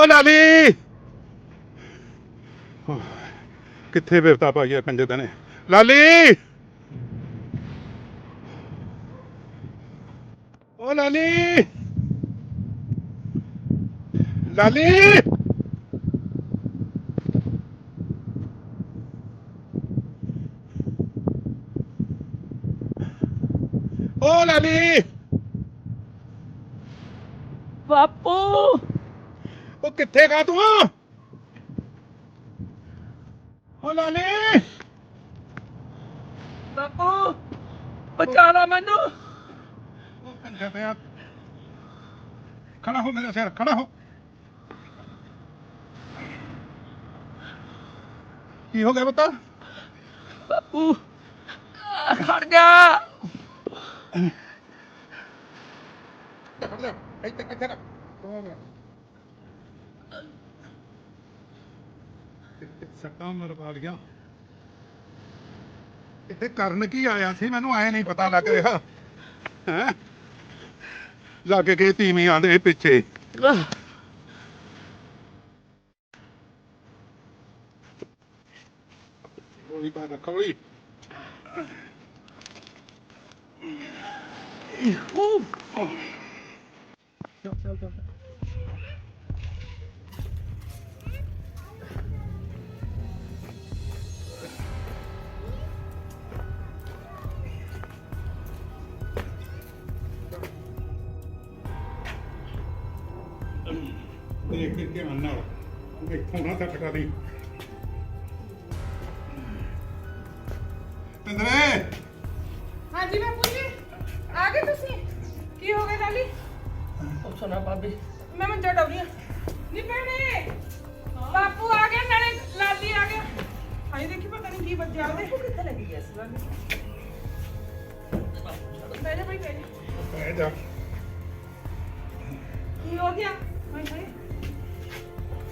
ਓ ਲਾਲੀ ਕਿੱਥੇ ਬਿਰਤਾ ਪਾਈ ਆ ਕੰਜੇ ਨੇ ਲਾਲੀ। ਓ ਲਾਲੀ। ਲਾਲੀ। ਓ ਲਾਲੀ। ਬਾਪੂ। ਉਹ ਕਿੱਥੇ ਗਾ ਤੂੰ? ਓ ਲਾਲੀ। ਬਾਪੂ ਬਚਾ ਲੈ ਮੈਨੂੰ। ਉਹ ਕੰਜੇ ਪਿਆ ਖੜਾ ਹੋ ਮੇਰੇ ਸਿਰ ਖੜਾ ਹੋ। ਕੀ ਹੋ ਗਿਆ ਬਤਾ ਬਾਪੂ ਖੜ ਜਾ। ਖੜ ਜਾ। ਇੱਥੇ ਕਿੱਥੇ ਰੱਖ? ਹੋ ਗਿਆ। ਸੱਟਾਂ ਮਰਵਾ ਗਿਆ ਇੱਥੇ ਕਰਨ ਕੀ ਆਇਆ ਸੀ? ਮੈਨੂੰ ਐ ਨਹੀਂ ਪਤਾ ਲੱਗ ਰਿਹਾ। ਹੈ? ਲੱਗ ਕੇ ਤੀਵੀਂ ਆਂਦੇ ਪਿੱਛੇ। ਆਹ, ਗੋਲੀ ਪਾ ਰੱਖ ਊ, ਚੱਲ ਚੱਲ ਚੱਲ। ਇੱਥੋਂ ਨਾ ਟੱਕਰਾ ਦੀ ਪਿੰਦਰੇ ਹਾਂਜੀ ਬਾਪੂ ਜੀ ਆ ਗਏ ਤੁਸੀਂ ਕੀ ਹੋ ਗਿਆ ਲਾਲੀ ਉਹ ਸੁਣਾ ਭਾਬੀ ਮੈਂ ਮੰਜਾ ਡਾਉਣੀ ਆ ਨੀ ਭੈਣੇ ਬਾਪੂ ਆ ਗਿਆ ਨਾਲੇ ਲਾਲੀ ਆ ਗਿਆ ਹਾਏ ਦੇਖੀ ਪਤਾ ਨਹੀਂ ਕੀ ਵੱਜਿਆ ਉਹਦੇ ਕਿੱਥੇ ਲੱਗੀ ਗਿਆ ਸੀ ਲਾਲੀ ਬਹਿ ਜਾ ਭਾਈ ਬਹਿ ਜਾ ਬਹਿ ਜਾ ਕੀ ਹੋ ਗਿਆ ਹਾਏ ਹਾਏ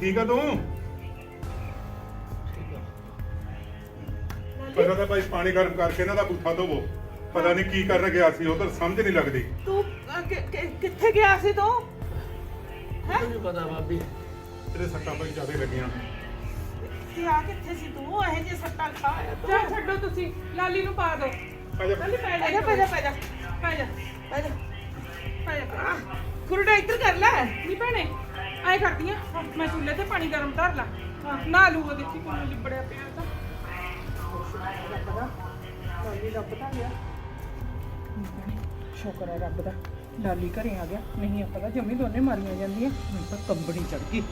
ਠੀਕ ਆ ਤੂੰ ਪਹਿਲਾਂ ਤਾਂ ਭਾਈ ਪਾਣੀ ਗਰਮ ਕਰਕੇ ਇਹਨਾਂ ਦਾ ਬੁੱਠਾ ਧੋਵੋ। ਪਤਾ ਨਹੀਂ ਕੀ ਕਰਨ ਗਿਆ ਸੀ ਤਾਂ ਸਮਝ ਨਹੀਂ ਲੱਗਦੀ। ਤੂੰ ਅ, ਕਿ- ਕਿ- ਕਿੱਥੇ ਗਿਆ ਸੀ ਤੂੰ? ਹੈ? ਮੈਨੂੰ ਪਤਾ ਭਾਬੀ। ਤੇਰੇ ਸੱਟਾਂ ਭਾਈ ਜ਼ਿਆਦਾ ਲੱਗੀਆਂ। ਕੀ ਆ ਕਿੱਥੇ ਸੀ ਤੂੰ? ਇਹ ਜੇ ਸੱਟਾਂ ਖਾ ਆਇਆ ਤੂੰ ਚੱਲ ਛੱਡੋ ਤੁਸੀਂ ਲਾਲੀ ਨੂੰ ਪਾ ਦਿਓ ਆ ਜਾ। ਲਾਲੀ ਪੈ ਜਾ ਪੈ ਜਾ ਪੈ ਜਾ। ਪੈ ਜਾ। ਪੈ ਜਾ। ਪੈ ਜਾ। ਕੁਰੜਾ ਇੱਧਰ ਕਰ ਲੈ। ਨਹੀਂ ਭੈਣੇ ਐ ਕਰਦੀ ਆ। ਮੈਂ ਚੁੱਲ੍ਹੇ ਤੇ ਪਾਣੀ ਗਰਮ ਧਰ ਲਾ। ਨਾ ਲੂ ਉਹ ਦੇਖੀ ਕਿਵੇਂ ਲਿਬੜਿਆ ਪਿਆ ਇਹ ਤਾਂ ਗਿਆ ਸ਼ੁਕਰ ਹੈ ਰੱਬ ਦਾ। ਲਾਲੀ ਘਰੇ ਆ ਗਿਆ। ਨਹੀਂ ਆਪਾਂ ਤਾਂ ਜੰਮੀ ਦੋਨੇ ਮਾਰੀਆਂ ਜਾਂਦੀਆਂ। ਮੈਨੂੰ ਤਾਂ ਕੰਬਣੀ ਚੜ ਗਈ।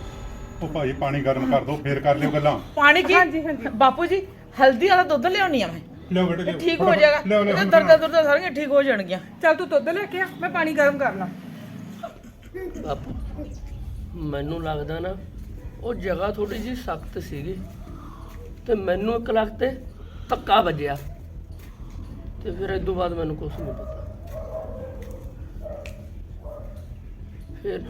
ਉਹ ਭਾਈ ਪਾਣੀ ਗਰਮ ਕਰ ਦੋ ਫੇਰ ਕਰ ਲਿਓ ਗੱਲਾਂ। ਪਾਣੀ ਕੀ? ਹਾਂਜੀ, ਹਾਂਜੀ। ਬਾਪੂ ਜੀ ਹਲਦੀ ਵਾਲਾ ਦੁੱਧ ਲਿਆਉਣੀ ਆ ਮੈਂ। ਲਿਓ ਬੇਟੇ ਲਿਓ ਠੀਕ ਹੋ ਫਟਾਫਟ, ਜਾਏਗਾ ਇਹਦੇ ਹੁਣ ਦਰਦਾਂ ਦੁਰਦਾਂ ਸਾਰੀਆਂ ਠੀਕ ਹੋ ਜਾਣਗੀਆਂ। ਚੱਲ ਤੂੰ ਦੁੱਧ ਲੈ ਕੇ ਆ ਮੈਂ ਪਾਣੀ ਗਰਮ ਕਰ ਲਾਂ। ਬਾਪੂ ਮੈਨੂੰ ਲੱਗਦਾ ਨਾ ਉਹ ਜਗ੍ਹਾ ਥੋੜੀ ਜੀ ਸਖਤ ਸੀਗੀ। ਤੇ ਮੈਨੂੰ ਇੱਕ ਲੱਖ ਤੇ ਧੱਕਾ ਵੱਜਿਆ। ਤੇ ਫਿਰ ਇਸ ਤੋਂ ਬਾਅਦ ਮੈਨੂੰ ਕੁਝ ਨਹੀਂ ਪਤਾ। ਫਿਰ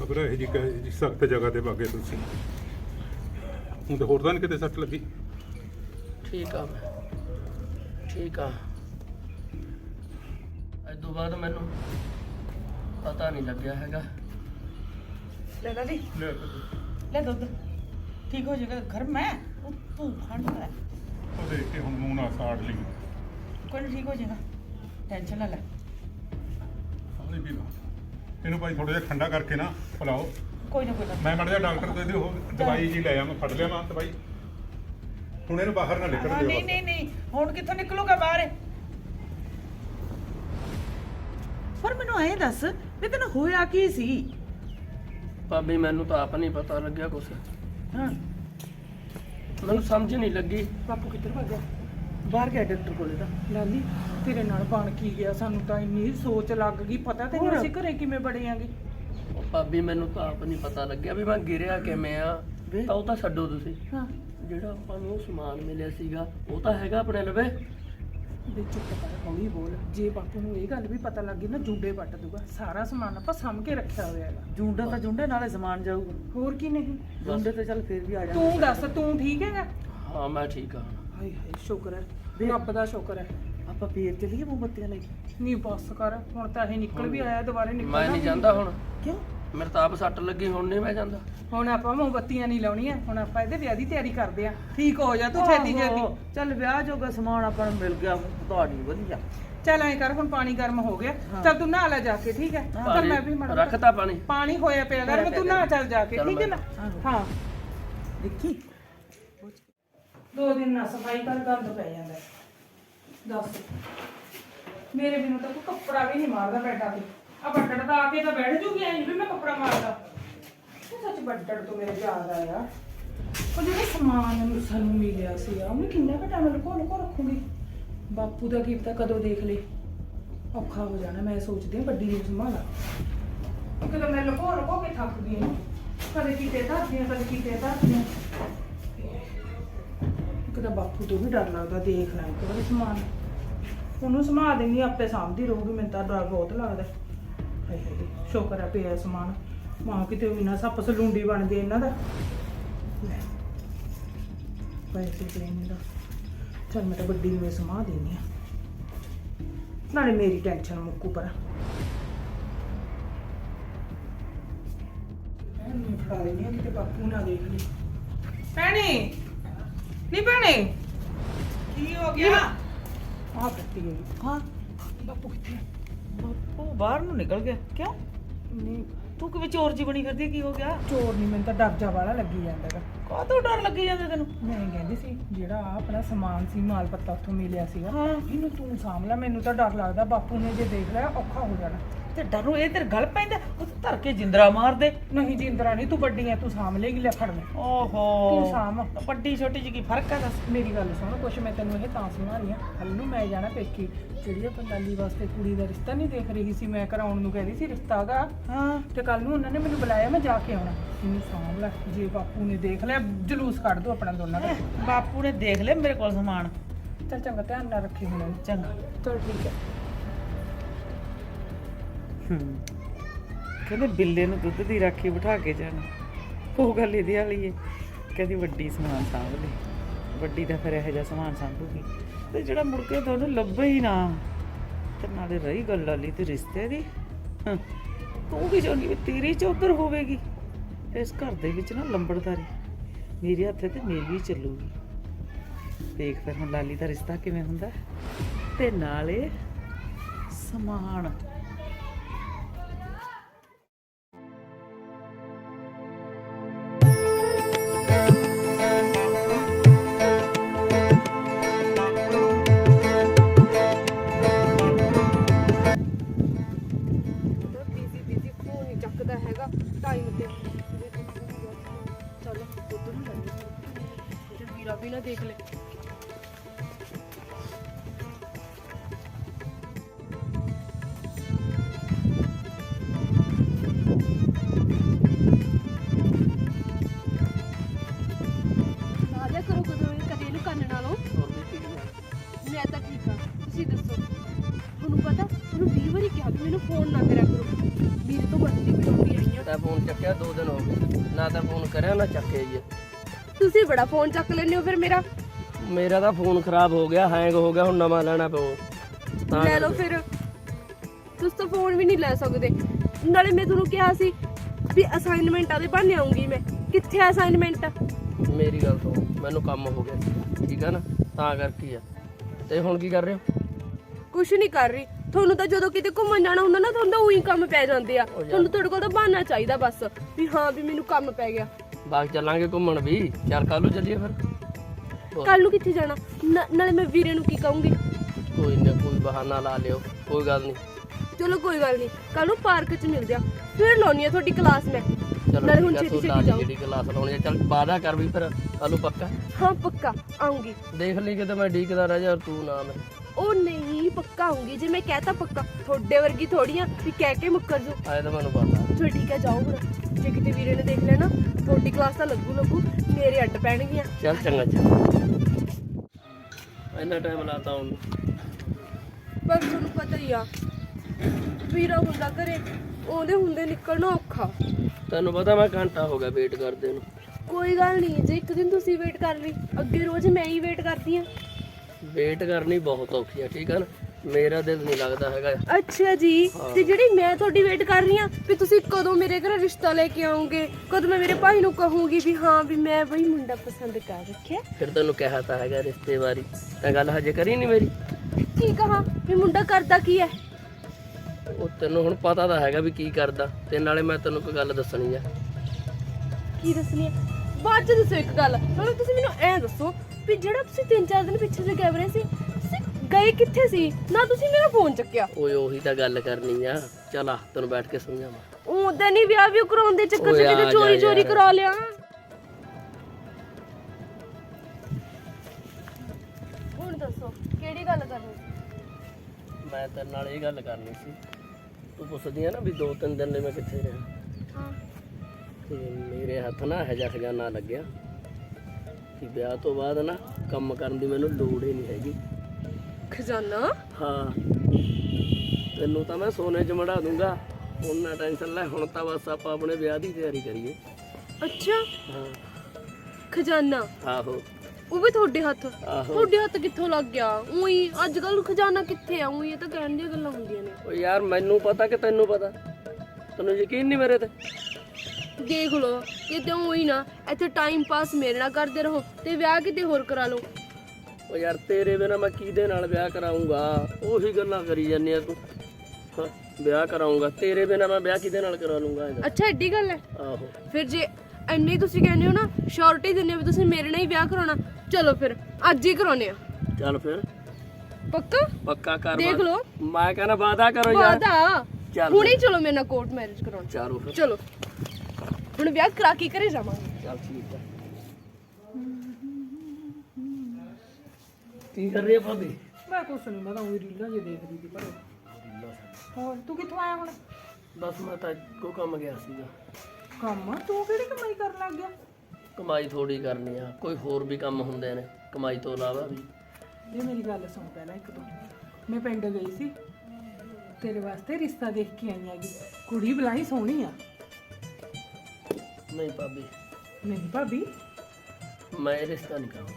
ਖਬਰ ਹੈ ਜੀ ਕਹੇ ਜੀ ਸਖਤ ਜਗ੍ਹਾ ਤੇ ਭਾਗੇ ਤੁਸੀਂ। ਹੁਣ ਤਾਂ ਹੋਰ ਤਾਂ ਨੀ ਕਿਤੇ ਸੱਟ ਲੱਗੀ? ਠੀਕ ਆ ਮੈਂ। ਠੀਕ ਆ। ਇਸ ਤੋਂ ਬਾਅਦ ਮੈਨੂੰ ਪਤਾ ਨਹੀਂ ਲੱਗਿਆ ਹੈਗਾ। ਲੈ ਲਾਲੀ ਲੈ। ਲੈ ਦੁੱਧ। ਠੀਕ ਹੋ ਜਾਏਗਾ। ਘਰ ਮੈਂ। ਉਹ ਤੂੰ ਖੰਡ ਲੈ ਉਹ ਦੇਖ ਕੇ ਹੁਣ ਮੂੰਹ ਨਾਲ ਸਾੜ ਲਈ। ਕੋਈ ਨੀ, ਠੀਕ ਹੋ ਜਾਏਗਾ। ਟੈਨਸ਼ਨ ਨਾ ਲੈ। ਪਾਣੀ ਪੀ ਲਓ। ਇਹਨੂੰ ਭਾਈ ਥੋੜਾ ਜਿਹਾ ਠੰਡਾ ਕਰਕੇ ਨਾ ਪਿਲਾਓ। ਕੋਈ ਨਾ ਕੋਈ ਨਾ। ਮੈਂ ਮੜ ਜਾ ਡਾਕਟਰ ਤੋਂ ਇਹਦੀ ਉਹ ਦਵਾਈ ਜੀ ਲੈ ਆ ਮੈਂ ਫੜ ਲਿਆ ਮੈਂ ਦਵਾਈ ਹੁਣ ਇਹਨੂੰ ਬਾਹਰ ਨਾ ਨਿਕਲਣ ਹਾਂ, ਦਿਓ ਨਹੀਂ ਬਸ। ਨਹੀਂ ਨਹੀਂ। ਹੁਣ ਕਿੱਥੋਂ ਨਿਕਲੂਗਾ ਬਾਹਰ? ਪਰ ਮੈਨੂੰ ਐਂ ਦੱਸ ਵੀ ਤੈਨੂੰ ਹੋਇਆ ਕੀ ਸੀ? ਭਾਬੀ ਮੈਨੂੰ ਤਾਂ ਆਪ ਨਹੀਂ ਪਤਾ ਲੱਗਿਆ ਕੁਛ। ਹਾਂ। ਮੈਨੂੰ ਸਮਝ ਨਹੀਂ ਲੱਗੀ। ਬਾਪੂ ਕਿੱਧਰ ਭੱਜ ਗਿਆ? ਬਾਹਰ ਗਿਆ ਡਾਕਟਰ ਕੋਲੇ ਤਾਂ। ਲਾਲੀ ਤੇਰੇ ਨਾਲ ਬਣ ਕੀ ਗਿਆ? ਸਾਨੂੰ ਤਾਂ ਇੰਨੀ ਸੋਚ ਲੱਗ ਗਈ। ਪਤਾ ਤੈਨੂੰ ਹੋਰ। ਅਸੀਂ ਘਰੇ ਕਿਵੇਂ ਬੜੇ ਆਂਗੇ? ਉਹ ਭਾਬੀ ਮੈਨੂੰ ਤਾਂ ਆਪ ਨਹੀਂ ਪਤਾ ਲੱਗਿਆ ਵੀ ਮੈਂ ਗਿਰਿਆ ਕਿਵੇਂ ਆ। ਵੇ। ਤਾਂ ਉਹ ਤਾਂ ਛੱਡੋ ਤੁਸੀਂ। ਹਾਂ। ਜਿਹੜਾ ਆਪਾਂ ਨੂੰ ਉਹ ਸਮਾਨ ਮਿਲਿਆ ਸੀਗਾ ਉਹ ਤਾਂ ਹੈਗਾ ਆਪਣੇ ਲਵੇ। ਦੇ ਚੁੱਪ ਕਰ ਹੌਲੀ ਬੋਲ। ਜੇ ਬਾਪੂ ਨੂੰ ਇਹ ਗੱਲ ਵੀ ਪਤਾ ਲੱਗੀ ਨਾ ਜੁੰਡੇ ਪੱਟ ਦੂਗਾ ਸਾਰਾ ਸਮਾਨ ਆਪਾਂ ਸਾਂਭ ਕੇ ਰੱਖਿਆ ਹੋਇਆ ਹੈਗਾ। ਜੂੰਡਾ ਤਾਂ ਜੁੰਡੇ ਨਾਲੇ ਸਮਾਨ ਜਾਊਗਾ। ਹੋਰ ਕੀ ਨਹੀਂ? ਜੁੰਡੇ ਤੇ ਚੱਲ ਫੇਰ ਵੀ ਆ ਜਾ ਤੂੰ ਦੱਸ ਤੂੰ ਠੀਕ ਹੈਗਾ? ਹਾਂ ਮੈਂ ਠੀਕ ਆ ਹਾਏ ਹਾਏ ਸ਼ੁਕਰ ਹੈ। ਰੱਬ ਦਾ ਸ਼ੁਕਰ ਹੈ। ਆਪਾਂ ਫੇਰ ਚੱਲੀਏ ਮੋਮਬੱਤੀਆਂ ਲੈ ਕੇ? ਨਹੀਂ ਬੱਸ ਕਰ ਹੁਣ ਤਾਂ ਇਹ ਨਿਕਲ ਵੀ ਆਇਆ ਦੁਬਾਰੇ ਨਿਕਲ ਮੈਂ ਨਹੀਂ ਜਾਂਦਾ ਹੁਣ। ਕਿਉਂ? ਮੇਰੇ ਤਾਂ ਆਪ ਸੱਟ ਲੱਗੀ ਹੁਣ ਨਹੀਂ ਮੈਂ ਜਾਂਦਾ। ਹੁਣ ਆਪਾਂ ਮੋਮਬੱਤੀਆਂ ਨਹੀਂ ਲਾਉਣੀਆਂ ਹੁਣ ਆਪਾਂ ਇਹਦੇ ਵਿਆਹ ਦੀ ਤਿਆਰੀ ਕਰਦੇ ਆ ਠੀਕ ਹੋ ਜਾ ਤੂੰ ਛੇਤੀ ਛੇਤੀ। ਆਹੋ, ਚੱਲ ਵਿਆਹ ਜੋਗਾ ਸਮਾਨ ਆਪਾਂ ਨੂੰ ਮਿਲ ਗਿਆ ਤੁਹਾਡੀ ਵਧੀਆ। ਚੱਲ ਐਂ ਕਰ ਹੁਣ ਪਾਣੀ ਗਰਮ ਹੋ ਗਿਆ। ਚੱਲ ਤੂੰ ਨਹਾ ਲੈ ਜਾ ਕੇ ਠੀਕ ਹੈ? ਚੱਲ ਮੈਂ ਵੀ ਮੜਾ ਰੱਖਤਾ ਪਾਣੀ। ਪਾਣੀ ਹੋਇਆ ਪਿਆ ਗਰਮ ਤੂੰ ਨਹਾ ਚੱਲ ਜਾ ਕੇ ਚੱਲ ਠੀਕ ਹੈ ਨਾ? ਹਾਂ। ਦੇਖੀ। ਦੋ ਦਿਨ ਨਾ ਸਫ਼ਾਈ ਕਰ ਗੰਦ ਪੈ ਜਾਂਦਾ। ਹੈ। ਦੱਸ। ਮੇਰੇ ਬਿਨੋਂ ਤਾਂ ਕੋਈ ਕੱਪੜਾ ਵੀ ਨਹੀਂ ਮਾਰਦਾ ਬੈੱਡਾਂ ਤੇ। ਆ ਬੱਡੜ ਤਾਂ ਆ ਕੇ ਤਾਂ ਬੈਠ ਜੂਗੀ, ਐਂ ਨੀ ਵੀ ਮੈਂ ਕੱਪੜਾ ਮਾਰਦਾ। ਇਹ ਸੱਚ ਬੱਡੜ ਤੋਂ ਮੇਰੇ ਯਾਦ ਆਇਆ। ਉਹ ਜਿਹੜਾ ਸਮਾਨ ਸਾਨੂੰ ਮਿਲਿਆ ਸੀ ਉਹਨੇ ਕਿੰਨਾ ਕੁ ਟਾਈਮ ਲੁਕੋ ਲੁਕੋ ਰੱਖੂਗੀ। ਬਾਪੂ ਦਾ ਕੀ ਪਤਾ ਕਦੋਂ ਦੇਖ ਲੇ। ਔਖਾ ਹੋ ਜਾਣਾ, ਮੈਂ ਸੋਚਦੀ ਹਾਂ ਵੱਡੀ ਨੂੰ ਸੰਭਾਲਾਂ। ਇੱਕ ਮੈਂ ਲੁਕੋ ਲੁਕੋ ਕੇ ਥੱਕ ਹਾਂ। ਕਦੇ ਕਿਤੇ ਧਰਦੀ ਕਦੇ ਕਿਤੇ ਧਰਦੀ ਹਾਂ। ਬਾਪੂ ਤੋਂ ਵੀ ਡਰ ਲੱਗਦਾ, ਦੇਖ ਲੈ ਇੱਕ ਵਾਰੀ ਸਮਾਨ। ਉਹਨੂੰ ਸੰਭਾਲ ਦੇਣੀ ਆਪੇ ਸਾਂਭਦੀ ਰਹੂਗੀ, ਮੈਨੂੰ ਤਾਂ ਡਰ ਬਹੁਤ ਲੱਗਦਾ। ਸ਼ੁਕਰ ਪਿਆ ਸਮਾਨ। ਮਾਂ ਕਿਤੇ ਵੀ ਨਾ ਸੱਪ ਸਲੂੰਡੀ ਬਣਦੇ ਇਹਨਾਂ ਦਾ। ਲੈ ਪੈਸੇ ਪਏ ਨੇ ਦਾ। ਚਲ ਮੈਂ ਤਾਂ ਵੱਡੀ ਨੂੰ ਇਹ ਸਮਾ ਦੇਣੀ ਆ ਨਾਲੇ ਮੇਰੀ ਟੈਨਸ਼ਨ ਮੁੱਕੂ ਪਰ। ਮੈਂ ਫੜਾ ਦੇਣੀ ਆ ਕਿਤੇ ਬਾਪੂ ਨਾ ਦੇਖ ਲਈ ਭੈਣੇ ਨਹੀਂ ਭੈਣੇ। ਕੀ ਹੋ ਗਿਆ? ਆਹ ਕੱਟੀ ਗਈ ਹਾਂ ਬਾਪੂ ਕਿੱਥੇ ਆ? ਬਾਪੂ ਬਾਹਰ ਨੂੰ ਨਿਕਲ ਗਿਆ। ਕਿਉਂ? ਨਹੀਂ। ਤੂੰ ਕਿਵੇਂ ਚੋਰ ਜੀ ਬਣੀ ਫਿਰਦੀ ਕੀ ਹੋ ਗਿਆ? ਚੋਰ ਨਹੀਂ ਮੈਨੂੰ ਤਾਂ ਡਰ ਜਾ ਵਾਲਾ ਲੱਗੀ ਜਾਂਦਾ ਗਾ ਕਾਹਤੋਂ ਡਰ ਲੱਗੀ ਜਾਂਦਾ ਤੈਨੂੰ? ਮੈਂ ਕਹਿੰਦੀ ਸੀ ਜਿਹੜਾ ਆਹ ਆਪਣਾ ਸਮਾਨ ਸੀ ਮਾਲ ਪੱਤਾ ਉੱਥੋਂ ਮਿਲਿਆ ਸੀਗਾ ਹਾਂ। ਇਹਨੂੰ ਤੂੰ ਸਾਂਭ ਲੈ ਮੈਨੂੰ ਤਾਂ ਡਰ ਲੱਗਦਾ ਬਾਪੂ ਨੇ ਜੇ ਦੇਖ ਲਿਆ ਔਖਾ ਹੋ ਜਾਣਾ। ਤੇ ਡਰੋ ਇਹ ਤੇਰੇ ਗਲ ਪੈਂਦਾ ਉਹ ਤਾਂ ਧਰ ਕੇ ਜਿੰਦਰਾ ਮਾਰ ਦੇ। ਨਹੀਂ ਜਿੰਦਰਾ ਨਹੀਂ ਤੂੰ ਵੱਡੀ ਐ ਤੂੰ ਸਾਂਭ ਲੇਗੀ ਲੈ ਫੜ ਲੈ। ਓਹੋ। ਤੂੰ ਸਾਂਭ ਵੱਡੀ ਛੋਟੀ ਜੀ ਕੀ ਫ਼ਰਕ ਆ ਦੱਸ? ਮੇਰੀ ਗੱਲ ਸੁਣ ਕੁਛ ਮੈਂ ਤੈਨੂੰ ਇਹ ਤਾਂ ਸੁਣਾ ਰਹੀ ਆ ਕੱਲ ਨੂੰ ਮੈਂ ਜਾਣਾ ਪੇਕੀ। ਜਿਹੜੀ ਆਪਾਂ ਲਾਲੀ ਵਾਸਤੇ ਕੁੜੀ ਦਾ ਰਿਸ਼ਤਾ ਨਹੀਂ ਦੇਖ ਰਹੀ ਸੀ ਮੈਂ ਕਰਾਉਣ ਨੂੰ ਕਹਿੰਦੀ ਸੀ ਰਿਸ਼ਤਾ ਹੈਗਾ ਹਾਂ। ਤੇ ਕੱਲ ਨੂੰ ਉਹਨਾਂ ਨੇ ਮੈਨੂੰ ਬੁਲਾਇਆ ਮੈਂ ਜਾ ਕੇ ਆਉਣਾ। ਇਹਨੂੰ ਸਾਂਭ ਲੈ ਜੇ ਬਾਪੂ ਨੇ ਦੇਖ ਲਿਆ ਜਲੂਸ ਕੱਢ ਦੋ ਆਪਣਾ ਦੋਨਾਂ ਦਾ। ਬਾਪੂ ਨੇ ਦੇਖ ਲਿਆ ਮੇਰੇ ਕੋਲ ਸਮਾਨ। ਚੱਲ ਚੰਗਾ ਧਿਆਨ ਨਾਲ ਰੱਖੀ ਹੁਣ। ਚੰਗਾ। ਚਲ ਠੀਕ ਹੂੰ ਕਹਿੰਦੇ ਬਿੱਲੇ ਨੂੰ ਦੁੱਧ ਦੀ ਰਾਖੀ ਬਿਠਾ ਕੇ ਜਾਣਾ। ਉਹ ਗੱਲ ਇਹਦੇ ਵਾਲੀ ਏ। ਕਹਿੰਦੀ ਵੱਡੀ ਸਮਾਨ ਸਾਂਭ ਲਈ ਵੱਡੀ ਤਾਂ ਫਿਰ ਇਹੋ ਜਿਹਾ ਸਮਾਨ ਸਾਂਭੂਗੀ। ਤੇ ਜਿਹੜਾ ਮੁੜ ਕੇ ਤੁਹਾਨੂੰ ਲੱਭੇ ਹੀ ਨਾ। ਤੇ ਨਾਲੇ ਰਹੀ ਗੱਲ ਲਾਲੀ ਤੇ ਰਿਸ਼ਤੇ ਦੀ। ਤੂੰ ਵੀ ਚਾਹੁੰਦੀ ਵੀ ਤੇਰੀ 'ਚ ਚੌਧਰ ਹੋਵੇਗੀ। ਇਸ ਘਰ ਦੇ ਵਿੱਚ ਨਾ ਲੰਬੜਦਾਰੀ। ਮੇਰੇ ਹੱਥੇ ਤੇ ਮੇਰੀ ਵੀ ਚੱਲੂਗੀ। ਦੇਖ ਫਿਰ ਹੁਣ ਲਾਲੀ ਦਾ ਰਿਸ਼ਤਾ ਕਿਵੇਂ ਹੁੰਦਾ। ਤੇ ਨਾਲੇ ਸਮਾਨ। ਕਰਿਆ ਨਾ ਚੱਕਿਆ ਜੀ ਤੁਸੀਂ ਬੜਾ ਫੋਨ ਚੱਕ ਲੈਂਦੇ ਹੋ ਫਿਰ ਮੇਰਾ। ਮੇਰਾ ਤਾਂ ਫੋਨ ਖਰਾਬ ਹੋ ਗਿਆ ਹੈਂਗ ਹੋ ਗਿਆ ਹੁਣ ਨਵਾਂ ਲੈਣਾ ਪਊ ਤਾਂ ਲੈ ਲਓ ਫਿਰ। ਤੁਸੀਂ ਤਾਂ ਫੋਨ ਵੀ ਨਹੀਂ ਲੈ ਸਕਦੇ। ਨਾਲੇ ਮੈਂ ਤੁਹਾਨੂੰ ਕਿਹਾ ਸੀ ਵੀ ਅਸਾਈਨਮੈਂਟਾਂ ਦੇ ਬਹਾਨੇ ਆਉਂਗੀ ਮੈਂ। ਕਿੱਥੇ ਅਸਾਈਨਮੈਂਟ ਮੇਰੀ ਗੱਲ ਤੋਂ ਮੈਨੂੰ ਕੰਮ ਹੋ ਗਿਆ ਸੀ, ਠੀਕ ਆ ਨਾ? ਤਾਂ ਕਰਕੇ ਆ। ਤੇ ਹੁਣ ਕੀ ਕਰ ਰਹੇ ਹੋ? ਕੁਛ ਨਹੀਂ ਕਰ ਰਹੀ। ਤੁਹਾਨੂੰ ਤਾਂ ਜਦੋਂ ਕਿਤੇ ਘੁੰਮਣ ਜਾਣਾ ਹੁੰਦਾ ਨਾ ਤੁਹਾਨੂੰ ਤਾਂ ਉਹੀ ਕੰਮ ਪੈ ਜਾਂਦੇ ਆ। ਤੁਹਾਨੂੰ ਤੁਹਾਡੇ ਕੋਲ ਤਾਂ ਬਹਾਨਾ ਚਾਹੀਦਾ ਬਸ। ਵੀ ਹਾਂ ਵੀ ਮੈਨੂੰ ਕੰਮ ਪੈ ਗਿਆ। ਬਾਗ ਚੱਲਾਂਗੇ ਘੁੰਮਣ ਵੀ। ਚੱਲ ਕੱਲ ਨੂੰ ਚੱਲੀਏ ਫਿਰ। ਕੱਲ ਨੂੰ ਕਿੱਥੇ ਜਾਣਾ? ਨਾ- ਨਾਲੇ ਮੈਂ ਵੀਰੇ ਨੂੰ ਕੀ ਕਹੂੰਗੀ? ਕੋਈ ਨਾ ਕੋਈ ਬਹਾਨਾ ਲਾ ਲਿਓ। ਕੋਈ ਗੱਲ ਨਹੀਂ ਚਲੋ ਕੋਈ ਗੱਲ ਨਹੀਂ ਕੱਲ ਨੂੰ ਪਾਰਕ 'ਚ ਮਿਲਦੇ ਆ ਫਿਰ ਲਾਉਣੀ ਆ ਤੁਹਾਡੀ ਕਲਾਸ ਮੈਂ। ਨਾਲੇ ਹੁਣ ਛੇਤੀ ਛੇਤੀ ਜਾਓ। ਜਿਹੜੀ ਕਲਾਸ ਲਾਉਣੀ ਆ। ਚੱਲ ਵਾਦਾ ਕਰ ਵੀ ਫਿਰ। ਕੱਲ ਨੂੰ ਪੱਕਾ? ਹਾਂ ਪੱਕਾ। ਆਉਂਗੀ। ਦੇਖ ਲਈ ਕਿਤੇ ਮੈਂ ਡੀਕਦਾ ਰਹਿ ਜਾ ਤੂੰ ਨਾ ਮੈਂ ਉਹ ਨਹੀਂ ਪੱਕਾ ਆਉਂਗੀ ਜੇ ਮੈਂ ਕਹਤਾ ਪੱਕਾ ਤੁਹਾਡੇ ਵਰਗੀ ਥੋੜੀਆਂ ਵੀ ਕਹਿ ਕੇ ਮੁੱਕਰ ਜੂ ਆਏ ਤਾਂ ਮੈਨੂੰ ਪਤਾ। ਚਲ ਠੀਕ ਹੈ ਜਾਓ ਹੁਣ ਜੇ ਕਿਤੇ ਵੀਰੇ ਨੇ ਦੇਖ ਨਾ ਤੁਹਾਡੀ ਕਲਾਸ ਤਾਂ ਲੱਗੂ ਲੱਗੂ ਮੇਰੇ ਅੱਡ ਪੈਣਗੀਆਂ। ਚੱਲ ਚੰਗਾ ਚੱਲ। ਇੰਨਾ ਟਾਈਮ ਲਾਤਾ ਹੁਣ। ਪਰ ਤੁਹਾਨੂੰ ਪਤਾ ਹੀ ਆ ਵੀਰਾ ਹੁੰਦਾ ਘਰੇ ਉਹਦੇ ਹੁੰਦੇ ਨਿਕਲਣਾ ਔਖਾ। ਤੈਨੂੰ ਪਤਾ ਮੈਂ ਘੰਟਾ ਹੋ ਗਿਆ ਵੇਟ ਕਰਦੇ ਨੂੰ। ਕੋਈ ਗੱਲ ਨਹੀਂ ਜੇ ਇੱਕ ਦਿਨ ਤੁਸੀਂ ਵੇਟ ਕਰ ਲਈ ਅੱਗੇ ਰੋਜ਼ ਮੈਂ ਹੀ ਵੇਟ ਕਰਦੀ ਆ। ਵੇਟ ਕਰਨੀ ਬਹੁਤ ਔਖੀ ਆ ਠੀਕ ਆ ਨਾ? ਮੇਰਾ ਦਿਲ ਨਹੀਂ ਲੱਗਦਾ ਹੈਗਾ। ਅੱਛਾ ਜੀ ਤੇ ਜਿਹੜੀ ਮੈਂ ਤੁਹਾਡੀ ਵੇਟ ਕਰ ਰਹੀ ਆ ਵੀ ਤੁਸੀਂ ਕਦੋਂ ਮੇਰੇ ਘਰ ਰਿਸ਼ਤਾ ਲੈ ਕੇ ਆਓਗੇ? ਕਦੋਂ ਮੈਂ ਮੇਰੇ ਭਾਈ ਨੂੰ ਕਹੂੰਗੀ ਵੀ ਹਾਂ ਵੀ ਮੈਂ ਬਈ ਮੁੰਡਾ ਪਸੰਦ ਕਰ ਰੱਖਿਆ। ਫਿਰ ਤੈਨੂੰ ਕਿਹਾ ਤਾਂ ਹੈਗਾ ਰਿਸ਼ਤੇ ਬਾਰੇ ਤਾਂ ਗੱਲ ਹਜੇ ਕਰੀ ਨਹੀਂ ਮੇਰੀ? ਕੀ ਕਹਾਂ ਵੀ ਮੁੰਡਾ ਕਰਦਾ ਕੀ ਹੈ ਉਹ ਤੈਨੂੰ ਹੁਣ ਪਤਾ ਤਾਂ ਹੈਗਾ ਵੀ ਕੀ ਕਰਦਾ ਤੇ ਨਾਲੇ ਮੈਂ ਤੈਨੂੰ ਕੋਈ ਗੱਲ ਦੱਸਣੀ ਆ। ਕੀ ਦੱਸਣੀ ਹੈ ਬਾਅਦ ਚ ਦੱਸੋ ਇੱਕ ਗੱਲ ਤੁਸੀਂ ਮੈਨੂੰ ਐਂ ਦੱਸੋ ਵੀ ਜਿਹੜਾ ਤੁਸੀਂ ਤਿੰਨ ਚਾਰ ਦਿਨ ਪਿੱਛੇ ਜੇ ਕਹਿ ਰਹੇ ਸੀ ਤੁਸੀਂ ਗਏ ਕਿੱਥੇ ਸੀ? ਨਾ ਤੁਸੀਂ ਮੇਰਾ ਫੋਨ ਚੱਕਿਆ। ਓਏ ਉਹੀ ਤਾਂ ਗੱਲ ਕਰਨੀ ਆ। ਚਲ ਆ ਤੈਨੂੰ ਬੈਠ ਕੇ ਸਮਝਾਵਾਂ। ਉਹਦਾ ਨਹੀਂ ਵਿਆਹ ਵੀ ਕਰਾਉਣ ਦੇ ਚੱਕਰ ਚ ਆ ਕਿਤੇ ਜਾ ਚੋਰੀ ਚੋਰੀ ਯਾਰ। ਕਰਾ ਲਿਆ। ਹੁਣ ਦੱਸੋ ਕਿਹੜੀ ਗੱਲ ਕਰਨੀ? ਮੈਂ ਤੇਰੇ ਨਾਲ ਇਹ ਗੱਲ ਕਰਨੀ ਸੀ। ਤੂੰ ਪੁੱਛਦੀ ਆ ਨਾ ਵੀ ਦੋ ਤਿੰਨ ਦਿਨ ਲਈ ਮੈਂ ਕਿੱਥੇ ਰਿਹਾ? ਹਾਂ। ਤੇ ਮੇਰੇ ਹੱਥ ਨਾ ਇਹੋ ਜਿਹਾ ਖਜ਼ਾਨਾ ਲੱਗਿਆ। ਕਿ ਵਿਆਹ ਤੋਂ ਬਾਅਦ ਨਾ ਕੰਮ ਕਰਨ ਦੀ ਮੈਨੂੰ ਲੋੜ ਹੀ ਨਹੀਂ ਹੈਗੀ। ਖਜ਼ਾਨਾ? ਹਾਂ। ਤੈਨੂੰ ਤਾਂ ਮੈਂ ਸੋਨੇ 'ਚ ਮੜਾ ਦੂੰਗਾ। ਉਹਨਾਂ ਟੈਨਸ਼ਨ ਲੈ ਹੁਣ ਤਾਂ ਬਸ ਆਪਾਂ ਆਪਣੇ ਵਿਆਹ ਦੀ ਤਿਆਰੀ ਕਰੀਏ। ਅੱਛਾ। ਹਾਂ। ਖਜ਼ਾਨਾ? ਆਹੋ। ਉਹ ਵੀ ਤੁਹਾਡੇ ਹੱਥ? ਆਹੋ। ਤੁਹਾਡੇ ਹੱਥ ਕਿੱਥੋਂ ਲੱਗ ਗਿਆ? ਉਹੀ ਅੱਜ ਕੱਲ ਖਜ਼ਾਨਾ ਕਿੱਥੇ ਆ? ਉਹੀ ਇਹ ਤਾਂ ਕਹਿਣ ਦੀਆਂ ਗੱਲਾਂ ਹੁੰਦੀਆਂ ਨੇ। ਓ ਯਾਰ ਮੈਨੂੰ ਪਤਾ ਕਿ ਤੈਨੂੰ ਪਤਾ? ਤੈਨੂੰ ਯਕੀਨ ਨਹੀਂ ਮੇਰੇ ਤੇ? ਦੇਖ ਲਓ ਕਿਤੇ ਉਹੀ ਨਾ ਇੱਥੇ ਟਾਈਮ ਪਾਸ ਮੇਰੇ ਨਾਲ ਕਰਦੇ ਰਹੋ ਤੇ ਵਿਆਹ ਕਿਤੇ ਹੋਰ ਕਰਾ ਲਓ। ਓ ਯਾਰ ਤੇਰੇ ਬਿਨਾ ਮੈਂ ਕਿਹਦੇ ਨਾਲ ਵਿਆਹ ਕਰਾਉਂਗਾ ਉਹੀ ਗੱਲਾਂ ਕਰੀ ਜਾਂਦੀ ਆ ਤੂੰ। ਹਾਂ, ਵਿਆਹ ਕਰਾਉਂਗਾ ਤੇਰੇ ਬਿਨਾ ਮੈਂ ਵਿਆਹ ਕਿਹਦੇ ਨਾਲ ਕਰਾ ਲੂੰਗਾ ਇਹਦਾ? ਅੱਛਾ ਐਡੀ ਗੱਲ ਹੈ? ਆਹੋ। ਫਿਰ ਜੇ ਇੰਨੀ ਤੁਸੀਂ ਕਹਿੰਦੇ ਹੋ ਨਾ ਸ਼ੋਰਟੀ ਦਿੰਦੇ ਹੋ ਵੀ ਤੁਸੀਂ ਮੇਰੇ ਨਾਲ ਹੀ ਵਿਆਹ ਕਰਾਉਣਾ ਚਲੋ ਫਿਰ ਅੱਜ ਹੀ ਕਰਾਉਨੇ ਆ। ਚੱਲ ਫਿਰ। ਪੱਕਾ? ਪੱਕਾ ਕਰ ਦੇਖ ਲਓ। ਮੈਂ ਕਹਿੰਦਾ ਵਾਦਾ ਕਰੋ ਯਾਰ। ਵਾਦਾ ਚੱਲ ਹੁਣੇ ਚਲੋ ਮੇਰੇ ਨਾਲ ਕੋਰਟ ਮੈਰਿਜ ਕਰਾਉਣ। ਚਾਰੋ ਫਿਰ। ਚਲੋ। ਹੁਣ ਵਿਆਹ ਕਰਾ ਕੇ ਘਰੇ ਜਾਵਾਂਗੇ। ਚੱਲ ਠੀਕ ਆ। ਕੀ ਕਰ ਰਹੀ ਹੈ ਭਾਬੀ? ਮੈਂ ਕੁਛ ਨਹੀਂ ਮੈਂ ਤਾਂ ਉਹੀ ਰੀਲਾਂ ਜੇ ਦੇਖਦੀ ਸੀ ਪਰ ਹੋਰ ਤੂੰ ਕਿੱਥੋਂ ਆਇਆ ਹੁਣ? ਬਸ ਮੈਂ ਤਾਂ ਕੋ ਕੰਮ ਗਿਆ ਸੀਗਾ। ਕੰਮ? ਤੂੰ ਕਿਹੜੀ ਕਮਾਈ ਕਰਨ ਲੱਗ ਗਿਆ? ਕਮਾਈ ਥੋੜੀ ਕਰਨੀ ਆ। ਕੋਈ ਹੋਰ ਵੀ ਕੰਮ ਹੁੰਦੇ ਨੇ ਕਮਾਈ ਤੋਂ ਇਲਾਵਾ ਵੀ। ਇਹ ਮੇਰੀ ਗੱਲ ਸੁਣ ਪਹਿਲਾਂ ਇੱਕ ਤੋਂ। ਮੈਂ ਪਿੰਡ ਗਈ ਸੀ। ਤੇਰੇ ਵਾਸਤੇ ਰਿਸ਼ਤਾ ਦੇਖ ਕੇ ਆਈ ਹੈਗੀ। ਕੁੜੀ ਬਲਾਈ ਸੋਹਣੀ ਆ। ਨਹੀਂ ਭਾਬੀ। ਨਹੀਂ ਭਾਬੀ। ਮੈਂ ਇਹ ਰਿਸ਼ਤਾ ਨਹੀਂ ਕਰਾਂਗਾ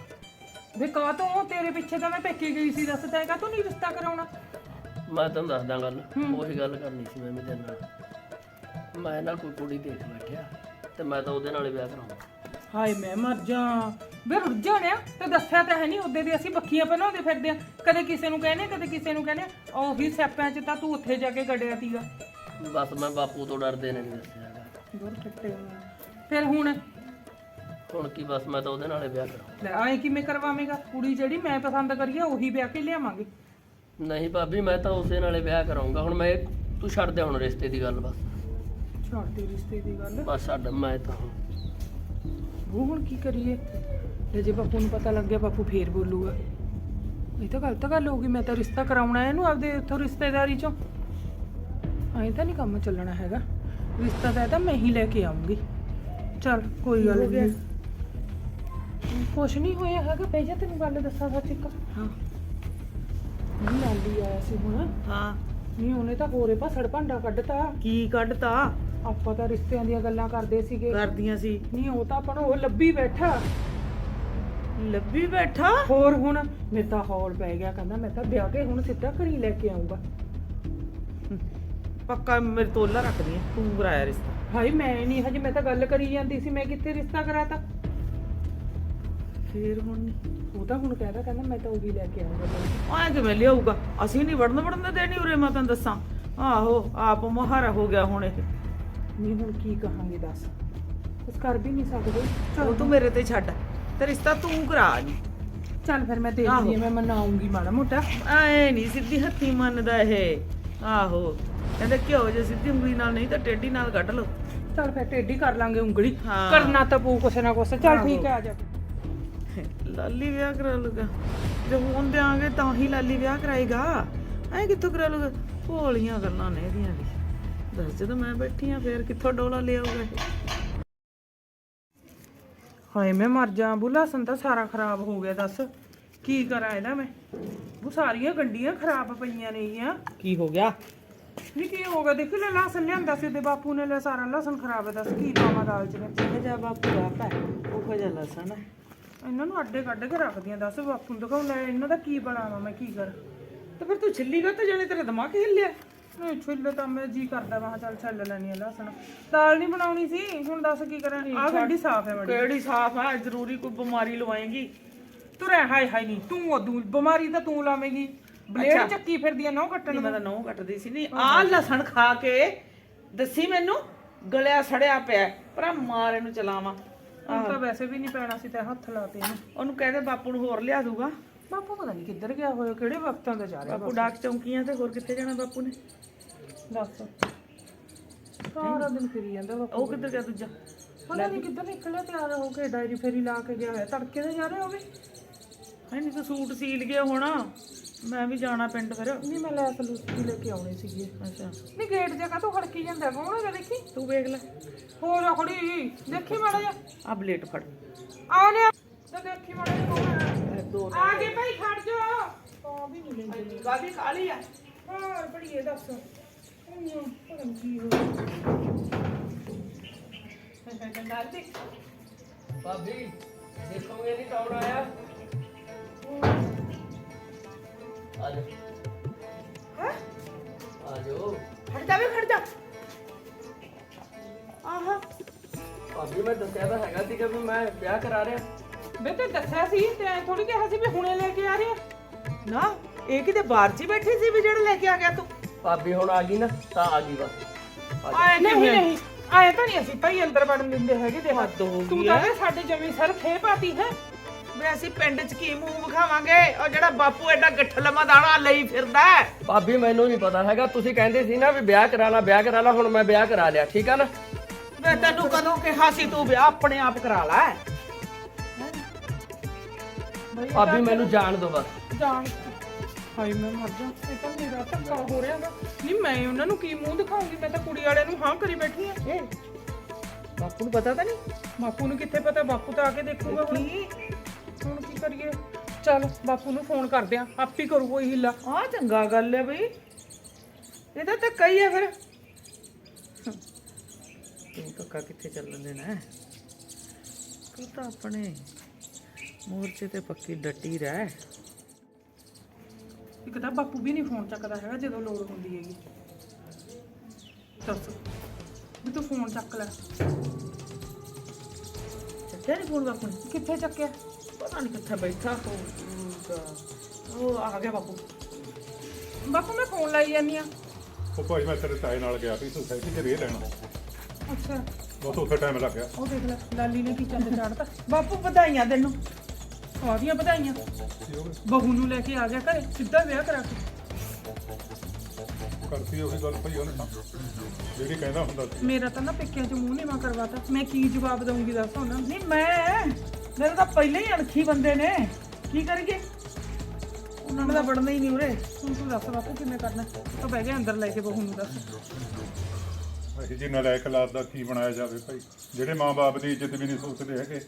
ਵੇ ਕਾ ਤੋਂ? ਤੇਰੇ ਪਿੱਛੇ ਤਾਂ ਮੈਂ ਪੇਕੇ ਗਈ ਸੀ ਦੱਸ ਤੈਂ ਕਾ ਤੂੰ ਨਹੀਂ ਰਿਸ਼ਤਾ ਕਰਾਉਣਾ। ਮੈਂ ਤੁਹਾਨੂੰ ਦੱਸਦਾ ਗੱਲ। ਉਹੀ ਗੱਲ ਕਰਨੀ ਸੀ ਮੈਂ ਵੀ ਤੇਰੇ ਨਾਲ। ਮੈਂ ਨਾ ਕੋਈ ਕੁੜੀ ਦੇਖ ਬੈਠਿਆ ਤੇ ਮੈਂ ਤਾਂ ਉਹਦੇ ਨਾਲ ਹੀ ਵਿਆਹ ਕਰਾਉਂਗਾ ਹਾਏ ਮੈਂ ਮਰ ਜਾ ਵੇ ਰੁੱਝ ਜਾਣਿਆ ਤੇ ਦੱਸਿਆ ਤਾਂ ਹੈ ਨਹੀਂ ਉਹਦੇ ਦੇ ਅਸੀਂ ਬੱਖੀਆਂ ਬਣਾਉਂਦੇ ਫਿਰਦੇ ਆ। ਕਦੇ ਕਿਸੇ ਨੂੰ ਕਹਿੰਦੇ ਕਦੇ ਕਿਸੇ ਨੂੰ ਕਹਿੰਦੇ ਉਹੀ ਸਿਆਪਿਆਂ 'ਚ ਤਾਂ ਤੂੰ ਉੱਥੇ ਜਾ ਕੇ ਗੜਿਆ ਤੀਗਾ। ਬਸ ਮੈਂ ਬਾਪੂ ਤੋਂ ਡਰਦੇ ਨੇ ਨਹੀਂ ਦੱਸਿਆ ਹੈਗਾ। ਦੁਰ ਫਿੱਟੇ ਹੋਏ। ਫਿਰ ਹੁਣ? ਹੁਣ ਕੀ ਬਸ ਮੈਂ ਤਾਂ ਉਹਦੇ ਨਾਲ ਹੀ ਵਿਆਹ ਕਰਾਂਗਾ ਲੈ ਆਏ ਕਿਵੇਂ ਕਰਵਾਵੇਂਗਾ? ਕੁੜੀ ਜਿਹੜੀ ਮੈਂ ਪਸੰਦ ਕਰੀਏ ਉਹੀ ਵਿਆਹ ਕੇ ਲਿਆਵਾਂਗੇ। ਨਹੀਂ ਭਾਬੀ ਮੈਂ ਤਾਂ ਉਸੇ ਨਾਲੇ ਵਿਆਹ ਕਰਾਉਂਗਾ ਹੁਣ ਮੈਂ ਤੂੰ ਛੱਡ ਦੇ ਹੁਣ ਰਿਸ਼ਤੇ ਦੀ ਗੱਲ ਬਸ। ਛੱਡ ਦੇ ਰਿਸ਼ਤੇ ਦੀ ਗੱਲ? ਬਸ ਛੱਡ ਮੈਂ ਤਾਂ ਹੁਣ। ਉਹ ਹੁਣ ਕੀ ਕਰੀਏ? ਤੇ ਜੇ ਬਾਪੂ ਨੂੰ ਪਤਾ ਲੱਗ ਗਿਆ ਬਾਪੂ ਫੇਰ ਬੋਲੂਗਾ। ਇਹ ਤਾਂ ਗਲਤ ਗੱਲ ਹੋਊਗੀ ਮੈਂ ਤਾਂ ਰਿਸ਼ਤਾ ਕਰਾਉਣਾ ਹੈ ਇਹਨੂੰ ਆਪਦੇ ਉੱਥੋਂ ਰਿਸ਼ਤੇਦਾਰੀ ਚੋਂ। ਐਂ ਤਾਂ ਨਹੀਂ ਕੰਮ ਚੱਲਣਾ ਹੈਗਾ। ਰਿਸ਼ਤਾ ਤਾਂ ਇਹ ਤਾਂ ਮੈਂ ਹੀ ਲੈ ਕੇ ਆਉਂਗੀ ਚਲ ਕੋਈ ਗੱਲ ਨਹੀਂ। ਕੁਛ ਨਹੀਂ ਹੋਇਆ ਹੈਗਾ। ਜਾ ਤੈਨੂੰ ਗੱਲ ਦੱਸਾਂ ਸੱਚ ਇੱਕ। ਹਾਂ। ਨਹੀਂ ਲਾਲੀ ਆਇਆ ਸੀ ਹੁਣ। ਹਾਂ। ਨਹੀਂ ਉਹਨੇ ਤਾਂ ਹੋਰੇ ਭਾਸੜ ਭਾਂਡਾ ਕੱਢਤਾ। ਕੀ ਕੱਢਤਾ? ਆਪਾਂ ਤਾਂ ਰਿਸ਼ਤਿਆਂ ਦੀਆਂ ਗੱਲਾਂ ਕਰਦੇ ਸੀਗੇ। ਕਰਦੀਆਂ ਸੀ। ਨਹੀਂ ਉਹ ਤਾਂ ਆਪਾਂ ਨੂੰ ਉਹ ਲੱਭੀ ਬੈਠਾ। ਲੱਭੀ ਬੈਠਾ? ਹੋਰ ਹੁਣ ਮੇਰੇ ਤਾਂ ਹੌਲ ਪੈ ਗਿਆ ਕਹਿੰਦਾ ਮੈਂ ਤਾਂ ਵਿਆਹ ਕੇ ਹੁਣ ਸਿੱਧਾ ਘਰੀ ਲੈ ਕੇ ਆਉਂਗਾ ਪੱਕਾ ਮੇਰੇ ਤੋਲਾ ਰੱਖਦੀ ਆ ਤੂੰ ਕਰਾਇਆ ਰਿਸ਼ਤਾ। ਹਾਈ ਮੈਂ ਨਹੀਂ ਹਜੇ ਮੈਂ ਤਾਂ ਗੱਲ ਕਰੀ ਜਾਂਦੀ ਸੀ ਮੈਂ ਕਿੱਥੇ ਰਿਸ਼ਤਾ ਕਰਾਤਾ? ਫੇਰ ਹੁਣ ਉਹ ਤਾਂ ਹੁਣ ਕਹਿੰਦਾ ਕਹਿੰਦਾ ਮੈਂ ਤਾਂ ਉਹੀ ਲੈ ਕੇ ਆਉਂਗਾ ਆਇਆ ਕਿਵੇਂ ਲਿਆਊਗਾ? ਅਸੀਂ ਨਹੀਂ ਵੜਨ ਵੜਨ ਦੇਣੀ ਉਰੇ ਮੈਂ ਤੈਨੂੰ ਦੱਸਾਂ। ਆਹੋ ਆਪ ਮਹਾਰਾ ਹੋ ਗਿਆ ਹੁਣ ਇਹ। ਨਹੀਂ ਹੁਣ ਕੀ ਕਹਾਂਗੇ ਦੱਸ। ਕੁਛ ਕਰ ਵੀ ਨਹੀਂ ਸਕਦੇ। ਉਹ ਚਲ ਤੂੰ ਮੇਰੇ ਤੇ ਛੱਡ ਤੇ ਰਿਸ਼ਤਾ ਤੂੰ ਕਰਾ ਨਹੀਂ ਚੱਲ ਫਿਰ ਮੈਂ। ਦੇਖਦੀ ਹਾਂ ਮੈਂ ਮਨਾਉਂਗੀ ਮਾੜਾ ਮੋਟਾ। ਐ ਨਹੀਂ ਸਿੱਧੀ ਹੱਥੀ ਮੰਨਦਾ ਇਹ। ਆਹੋ। ਕਹਿੰਦੇ ਘਿਓ ਜੇ ਸਿੱਧੀ ਉਂਗਲੀ ਨਾਲ ਨਹੀਂ ਤਾਂ ਟੇਢੀ ਨਾਲ ਕੱਢ ਲਓ। ਚੱਲ ਫਿਰ ਟੇਢੀ ਕਰ ਲਾਂਗੇ ਉਂਗਲੀ। ਹਾਂ। ਕਰਨਾ ਤਾਂ ਪਊ ਕੁਛ ਨਾ ਕੁਛ। ਚੱਲ ਠੀਕ ਹੈ ਆ ਜਾ। ਲਾਲੀ ਵਿਆਹ ਕਰਾ ਲੂਗਾ ਜੇ ਹੁਣ ਦਿਆਂਗੇ ਤਾਂ ਹੀ ਲਾਲੀ ਵਿਆਹ ਕਰਾਏਗਾ। ਐ ਕਿੱਥੋਂ ਕਰਾ ਲੂਗਾ ਭੋਲੀਆਂ ਗੱਲਾਂ ਨੇ ਇਹਦੀਆਂ ਵੀ। ਦੱਸ ਜਦੋਂ ਮੈਂ ਬੈਠੀ ਆ ਫੇਰ ਕਿੱਥੋਂ ਡੋਲਾ ਲਿਆਊਗਾ ਇਹ? ਹਾਏ ਮੈਂ ਮਰ ਜਾ। ਬੁਲਾਸਨ ਤਾਂ ਸਾਰਾ ਖਰਾਬ ਹੋ ਗਿਆ ਦੱਸ। ਕੀ ਕਰਾਂ ਇਹਦਾ ਮੈਂ? ਉਹ ਸਾਰੀਆਂ ਗੰਡੀਆਂ ਖਰਾਬ ਪਈਆਂ ਨੇਗੀਆਂ ਕੀ ਹੋ ਗਿਆ? ਵੀ ਕੀ ਹੋ ਗਿਆ? ਦੇਖੀ ਲੈ ਲਸਣ ਲਿਆਂਦਾ ਸੀ ਉਹਦੇ ਬਾਪੂ ਨੇ ਲੈ ਸਾਰਾ ਲਸਣ ਖਰਾਬ ਹੈ ਦੱਸ ਕੀ ਪਾਵਾਂ ਦਾਲ ਚ ਵਿੱਚ? ਇਹ ਜਾ ਬਾਪੂ ਦਾ ਪੈ ਉਹ ਜਿਹਾ ਲਸਣ ਹੈ। ਇਹਨਾਂ ਨੂੰ ਅੱਡੇ ਕੱਢ ਕੇ ਰੱਖਦੀਆਂ ਦੱਸ ਬਾਪੂ ਨੂੰ ਦਿਖਾਉ ਲੈ ਇਹਨਾਂ ਦਾ ਕੀ ਬਣਾਵਾਂ ਮੈਂ ਕੀ ਕਰ? ਤੇ ਫਿਰ ਤੂੰ ਛਿੱਲੀ ਗਾ ਤੇ ਜਾਣੇ ਤੇਰਾ ਦਿਮਾਗ ਹਿੱਲਿਆ ਨਹੀਂ ਛਿੱਲੇ ਤਾਂ ਮੈਂ ਜੀ ਕਰਦਾ ਵਾਂ ਚੱਲ ਛੱਲ ਲੈਣੀ ਆ ਲਸਣ। ਦਾਲ ਨਹੀਂ ਬਣਾਉਣੀ ਸੀ ਹੁਣ ਦੱਸ ਕੀ ਕਰਾਂ? ਆਹ ਗੱਡੀ ਸਾਫ਼ ਹੈ ਮੜੀ। ਕਿਹੜੀ ਸਾਫ਼ ਹੈ ਜ਼ਰੂਰੀ ਕੋਈ ਬਿਮਾਰੀ ਲਵਾਏਗੀ। ਤੂੰ ਰਹਿ ਹਾਏ ਹਾਏ ਨਹੀਂ ਤੂੰ ਉਦੋਂ ਬਿਮਾਰੀ ਤਾਂ ਤੂੰ ਲਾਵੇਂਗੀ। ਬਲੇਡ ਚੱਕੀ ਫਿਰਦੀ ਆ ਨਹੁੰ ਕੱਟਣ ਮੈਂ ਤਾਂ ਨਹੁੰ ਕੱਟਦੀ ਸੀ। ਨਹੀਂ ਆ ਲਸਣ ਖਾ ਕੇ ਦੱਸੀ ਮੈਨੂੰ ਗਲਿਆ ਸੜਿਆ ਪਿਆ ਪਰ ਮਾਰ ਇਹਨੂੰ ਚਲਾਵਾਂ। ਹੁਣ ਤਾਂ ਵੈਸੇ ਵੀ ਨਹੀਂ ਪੈਣਾ ਸੀ ਤੇ ਹੱਥ ਲਾਤੇ ਇਹਨੂੰ। ਉਹਨੂੰ ਕਹਦੇ ਬਾਪੂ ਨੂੰ ਹੋਰ ਲਿਆ ਦੂਗਾ। ਬਾਪੂ ਪਤਾ ਨਹੀਂ ਕਿੱਧਰ ਗਿਆ ਹੋਇਆ ਕਿਹੜੇ ਵਕਤਾਂ ਦਾ ਜਾ ਰਿਹਾ ਬਾਪੂ ਡਾਕ ਚੌਂਕੀਆਂ ਤੇ ਹੋਰ ਕਿੱਥੇ ਜਾਣਾ ਬਾਪੂ ਨੇ? ਦੱਸ। ਸਾਰਾ ਦਿਨ ਫਿਰੀ ਜਾਂਦਾ ਬਾਪੂ। ਉਹ ਕਿੱਧਰ ਗਿਆ ਦੂਜਾ? ਪਤਾ ਨਹੀਂ ਕਿੱਧਰ ਨਿਕਲਿਆ ਤਿਆਰ ਹੋ ਕੇ ਡਾਇਰੀ ਫੇਰੀ ਲਾ ਕੇ ਗਿਆ ਹੋਇਆ। ਤੜਕੇ ਦੇ ਜਾ ਰਹੇ ਹੋਵੇ ਹੈ ਨਹੀਂ ਤਾਂ ਸੂਟ ਸੀਲ ਗਿਆ ਹੋਣਾ। ਮੈਂ ਵੀ ਜਾਣਾ ਪਿੰਡ ਫਿਰ। ਨਹੀਂ ਮੈਂ ਲੈ ਸਲੂਸ ਵੀ ਲੈ ਕੇ ਆਉਣੇ ਸੀਗੇ। ਅੱਛਾ। ਨਹੀਂ ਗੇਟ ਜਗ੍ਹਾ ਤੋਂ ਖੜਕੀ ਜਾਂਦਾ ਕੌਣ ਹੈਗਾ ਦੇਖੀ? ਤੂੰ ਵੇਖ ਲੈ। ਹੋ ਜਾ ਖੜੀ। ਦੇਖੀ ਮਾੜਾ ਜਾ ਆ ਬਲੇਟ ਫੜ। ਆਉਣੇ ਤਾਂ ਦੇਖੀ ਮਾੜਾ ਜਿਹਾ ਕੌਣ ਹੈ ਇਹ ਦੋ ਆ ਗਏ ਭਾਈ ਖੜ ਜਾ। ਤਾਂ ਵੀ ਨਹੀਂ ਲੈਂਦੇ। ਗਾਦੀ ਖਾਲੀ ਆ? ਹੋਰ ਬੜੀਏ ਦੱਸ। ਉਹਨੂੰ ਪਤਾ ਨੀ ਕੀ ਹੋ ਭਾਬੀ ਦੇਖੋਗੇ ਨਹੀਂ ਕੌਣ ਆਇਆ? ਆ ਜਾ ਹੈ? ਆ ਜਾਓ ਖੜ ਜਾ ਵੇ ਖੜ ਜਾ। ਆਹਾ। ਭਾਬੀ ਮੈਂ ਦੱਸਿਆ ਤਾਂ ਹੈਗਾ ਸੀ ਕਿ ਵੀ ਮੈਂ ਵਿਆਹ ਕਰਾ ਰਿਹਾ। ਮੈਂ ਤੇ ਦੱਸਿਆ ਸੀ ਤੇ ਥੋੜੀ ਕਿਹਾ ਸੀ ਵੀ ਹੁਣੇ ਲੈ ਕੇ ਆ ਰਹੇ। ਆ ਨਾ ਇਹ ਕਿਤੇ ਬਾਹਰ 'ਚ ਹੀ ਬੈਠੀ ਸੀ ਵੀ ਜਿਹੜਾ ਲੈ ਕੇ ਆ ਗਿਆ ਤੂੰ। ਭਾਬੀ ਹੁਣ ਆ ਗਈ ਨਾ ਤਾਂ ਆ ਗਈ ਬਸ। ਆਏ ਨਹੀਂ ਨਹੀਂ ਆਏ ਤਾਂ ਨਹੀਂ ਅਸੀਂ ਭਾਈ ਅੰਦਰ ਵੜਨ ਦਿੰਦੇ ਹੈਗੇ ਦੇਖ। ਹੱਦ ਹੋ ਤੂੰ ਗਈ ਤਾਂ ਵੇ ਸਾਡੇ ਜਮੀ ਸਰ ਖੇ ਪਾਤੀ ਹੈ। ਵੀ ਅਸੀਂ ਪਿੰਡ 'ਚ ਕੀ ਮੂੰਹ ਵਿਖਾਵਾਂਗੇ? ਉਹ ਜਿਹੜਾ ਬਾਪੂ ਐਡਾ ਗੱਠ ਲਮਾ ਦਾਣਾ ਲਈ ਫਿਰਦਾ ਹੈ। ਭਾਬੀ ਮੈਨੂੰ ਨਹੀਂ ਪਤਾ ਹੈਗਾ। ਤੁਸੀਂ ਕਹਿੰਦੇ ਸੀ ਨਾ ਵੀ ਵਿਆਹ ਕਰਾ ਲਾ ਵਿਆਹ ਕਰਾ ਲਾ ਹੁਣ ਮੈਂ ਵਿਆਹ ਕਰਾ ਲਿਆ ਠੀਕ ਆ ਨਾ? ਮੈਂ ਤੈਨੂੰ ਕਦੋਂ ਕਿਹਾ ਸੀ ਤੂੰ ਵਿਆਹ ਆਪਣੇ ਆਪ ਕਰਾ ਲੈ? ਭਾਬੀ ਮੈਨੂੰ ਜਾਣ ਦਿਓ ਬਸ। ਜਾਣ ਹਾਏ ਮੈਂ ਮਰ ਜਾ ਇਹ ਤਾਂ ਮੇਰਾ ਧੱਕਾ ਹੋ ਰਿਹਾ ਵਾ। ਨਹੀਂ ਮੈਂ ਉਹਨਾਂ ਨੂੰ ਕੀ ਮੂੰਹ ਦਿਖਾਉਂਗੀ? ਮੈਂ ਤਾਂ ਕੁੜੀ ਵਾਲਿਆਂ ਨੂੰ ਹਾਂ ਕਰੀ ਬੈਠੀ ਆ ਬਾਪੂ ਨੂੰ ਪਤਾ ਤਾਂ ਨਹੀਂ? ਬਾਪੂ ਨੂੰ ਕਿੱਥੇ ਪਤਾ? ਬਾਪੂ ਤਾਂ ਆ ਕੇ ਦੇਖੂਗਾ ਹੁਣ। ਕੀ? ਹੁਣ ਕੀ ਕਰੀਏ? ਚੱਲ ਬਾਪੂ ਨੂੰ ਫੋਨ ਕਰਦੇ ਆ ਆਪ ਹੀ ਕਰੂ ਕੋਈ ਹਿੱਲਾ। ਆ ਚੰਗਾ ਗੱਲ ਹੈ ਬਈ। ਇਹਦਾ ਤਾਂ ਕਈ ਹੈ ਫਿਰ। ਤੂੰ ਧੱਕਾ ਕਿੱਥੇ ਚੱਲਣ ਦੇਣਾ ਹੈ? ਤੂੰ ਤਾਂ ਆਪਣੇ ਮੋਰਚੇ ਤੇ ਪੱਕੀ ਡੱਟੀ ਰਹਿ। ਇੱਕ ਤਾਂ ਬਾਪੂ ਵੀ ਨਹੀਂ ਫੋਨ ਚੱਕਦਾ ਹੈਗਾ ਜਦੋਂ ਲੋੜ ਹੁੰਦੀ ਹੈਗੀ। ਦੱਸ ਵੀ ਤੂੰ ਫੋਨ ਚੱਕ ਲੈ। ਚੱਕਿਆ ਨਹੀਂ ਫੋਨ ਬਾਪੂ ਨੇ? ਕਿੱਥੇ ਚੱਕਿਆ? ਪਤਾ ਨਹੀਂ ਕਿੱਥੇ ਬੈਠਾ ਹੋਊਗਾ ਉਹ ਆ ਗਿਆ ਬਾਪੂ। ਬਾਪੂ ਮੈਂ ਫੋਨ ਲਾਈ ਜਾਂਦੀ ਆ ਉਹ ਭਾਈ ਮੈਂ ਤੇਰੇ ਤਾਏ ਨਾਲ ਗਿਆ ਸੀ ਸੁਸਾਇਟੀ 'ਚ ਰੇ ਲੈਣ। ਅੱਛਾ। ਬਸ ਉੱਥੇ ਟਾਈਮ ਲੱਗ ਗਿਆ। ਉਹ ਦੇਖ ਲੈ ਲਾਲੀ ਨੇ ਕੀ ਚੰਦ ਚਾੜਤਾ। ਬਾਪੂ ਵਧਾਈਆਂ ਤੈਨੂੰ। ਆਦੀਆਂ ਵਧਾਈਆਂ। ਬਹੂ ਨੂੰ ਲੈ ਕੇ ਆ ਗਿਆ ਘਰੇ ਸਿੱਧਾ ਵਿਆਹ ਕਰਾ ਕੇ। ਕਰਤੀ ਉਹੀ ਗੱਲ ਭਾਈ ਉਹਨੇ। ਤਾਂ ਜਿਹੜੀ ਕਹਿੰਦਾ ਹੁੰਦਾ ਸੀ। ਮੇਰਾ ਤਾਂ ਨਾ ਪੇਕਿਆਂ 'ਚ ਮੂੰਹ ਨੀਵਾ ਕਰਵਾਤਾ। ਮੈਂ ਕੀ ਜਵਾਬ ਦਊਂਗੀ ਦੱਸ ਉਹਨਾਂ ਨੂੰ ਨਹੀਂ ਮੈਂ ਮੇਰੇ ਤਾਂ ਪਹਿਲਾਂ ਹੀ ਅਣਖੀ ਬੰਦੇ ਨੇ। ਕੀ ਕਰੀਏ? ਉਹਨਾਂ ਨੇ ਤਾਂ ਵੜਨਾ ਹੀ ਨਹੀਂ ਉਰੇ। ਹੁਣ ਤੂੰ ਦੱਸ ਬਾਪੂ ਕਿਵੇਂ ਕਰਨਾ? ਉਹ ਬਹਿ ਗਿਆ ਅੰਦਰ ਲੈ ਕੇ ਬਹੂ ਨੂੰ ਦੱਸ। ਅਸੀਂ ਜੀ ਨਲਾਇਕ ਲਾਦ ਦਾ ਕੀ ਬਣਾਇਆ ਜਾਵੇ ਭਾਈ? ਜਿਹੜੇ ਮਾਂ-ਬਾਪ ਦੀ ਇੱਜ਼ਤ ਵੀ ਨਹੀਂ ਸੋਚਦੇ ਹੈਗੇ।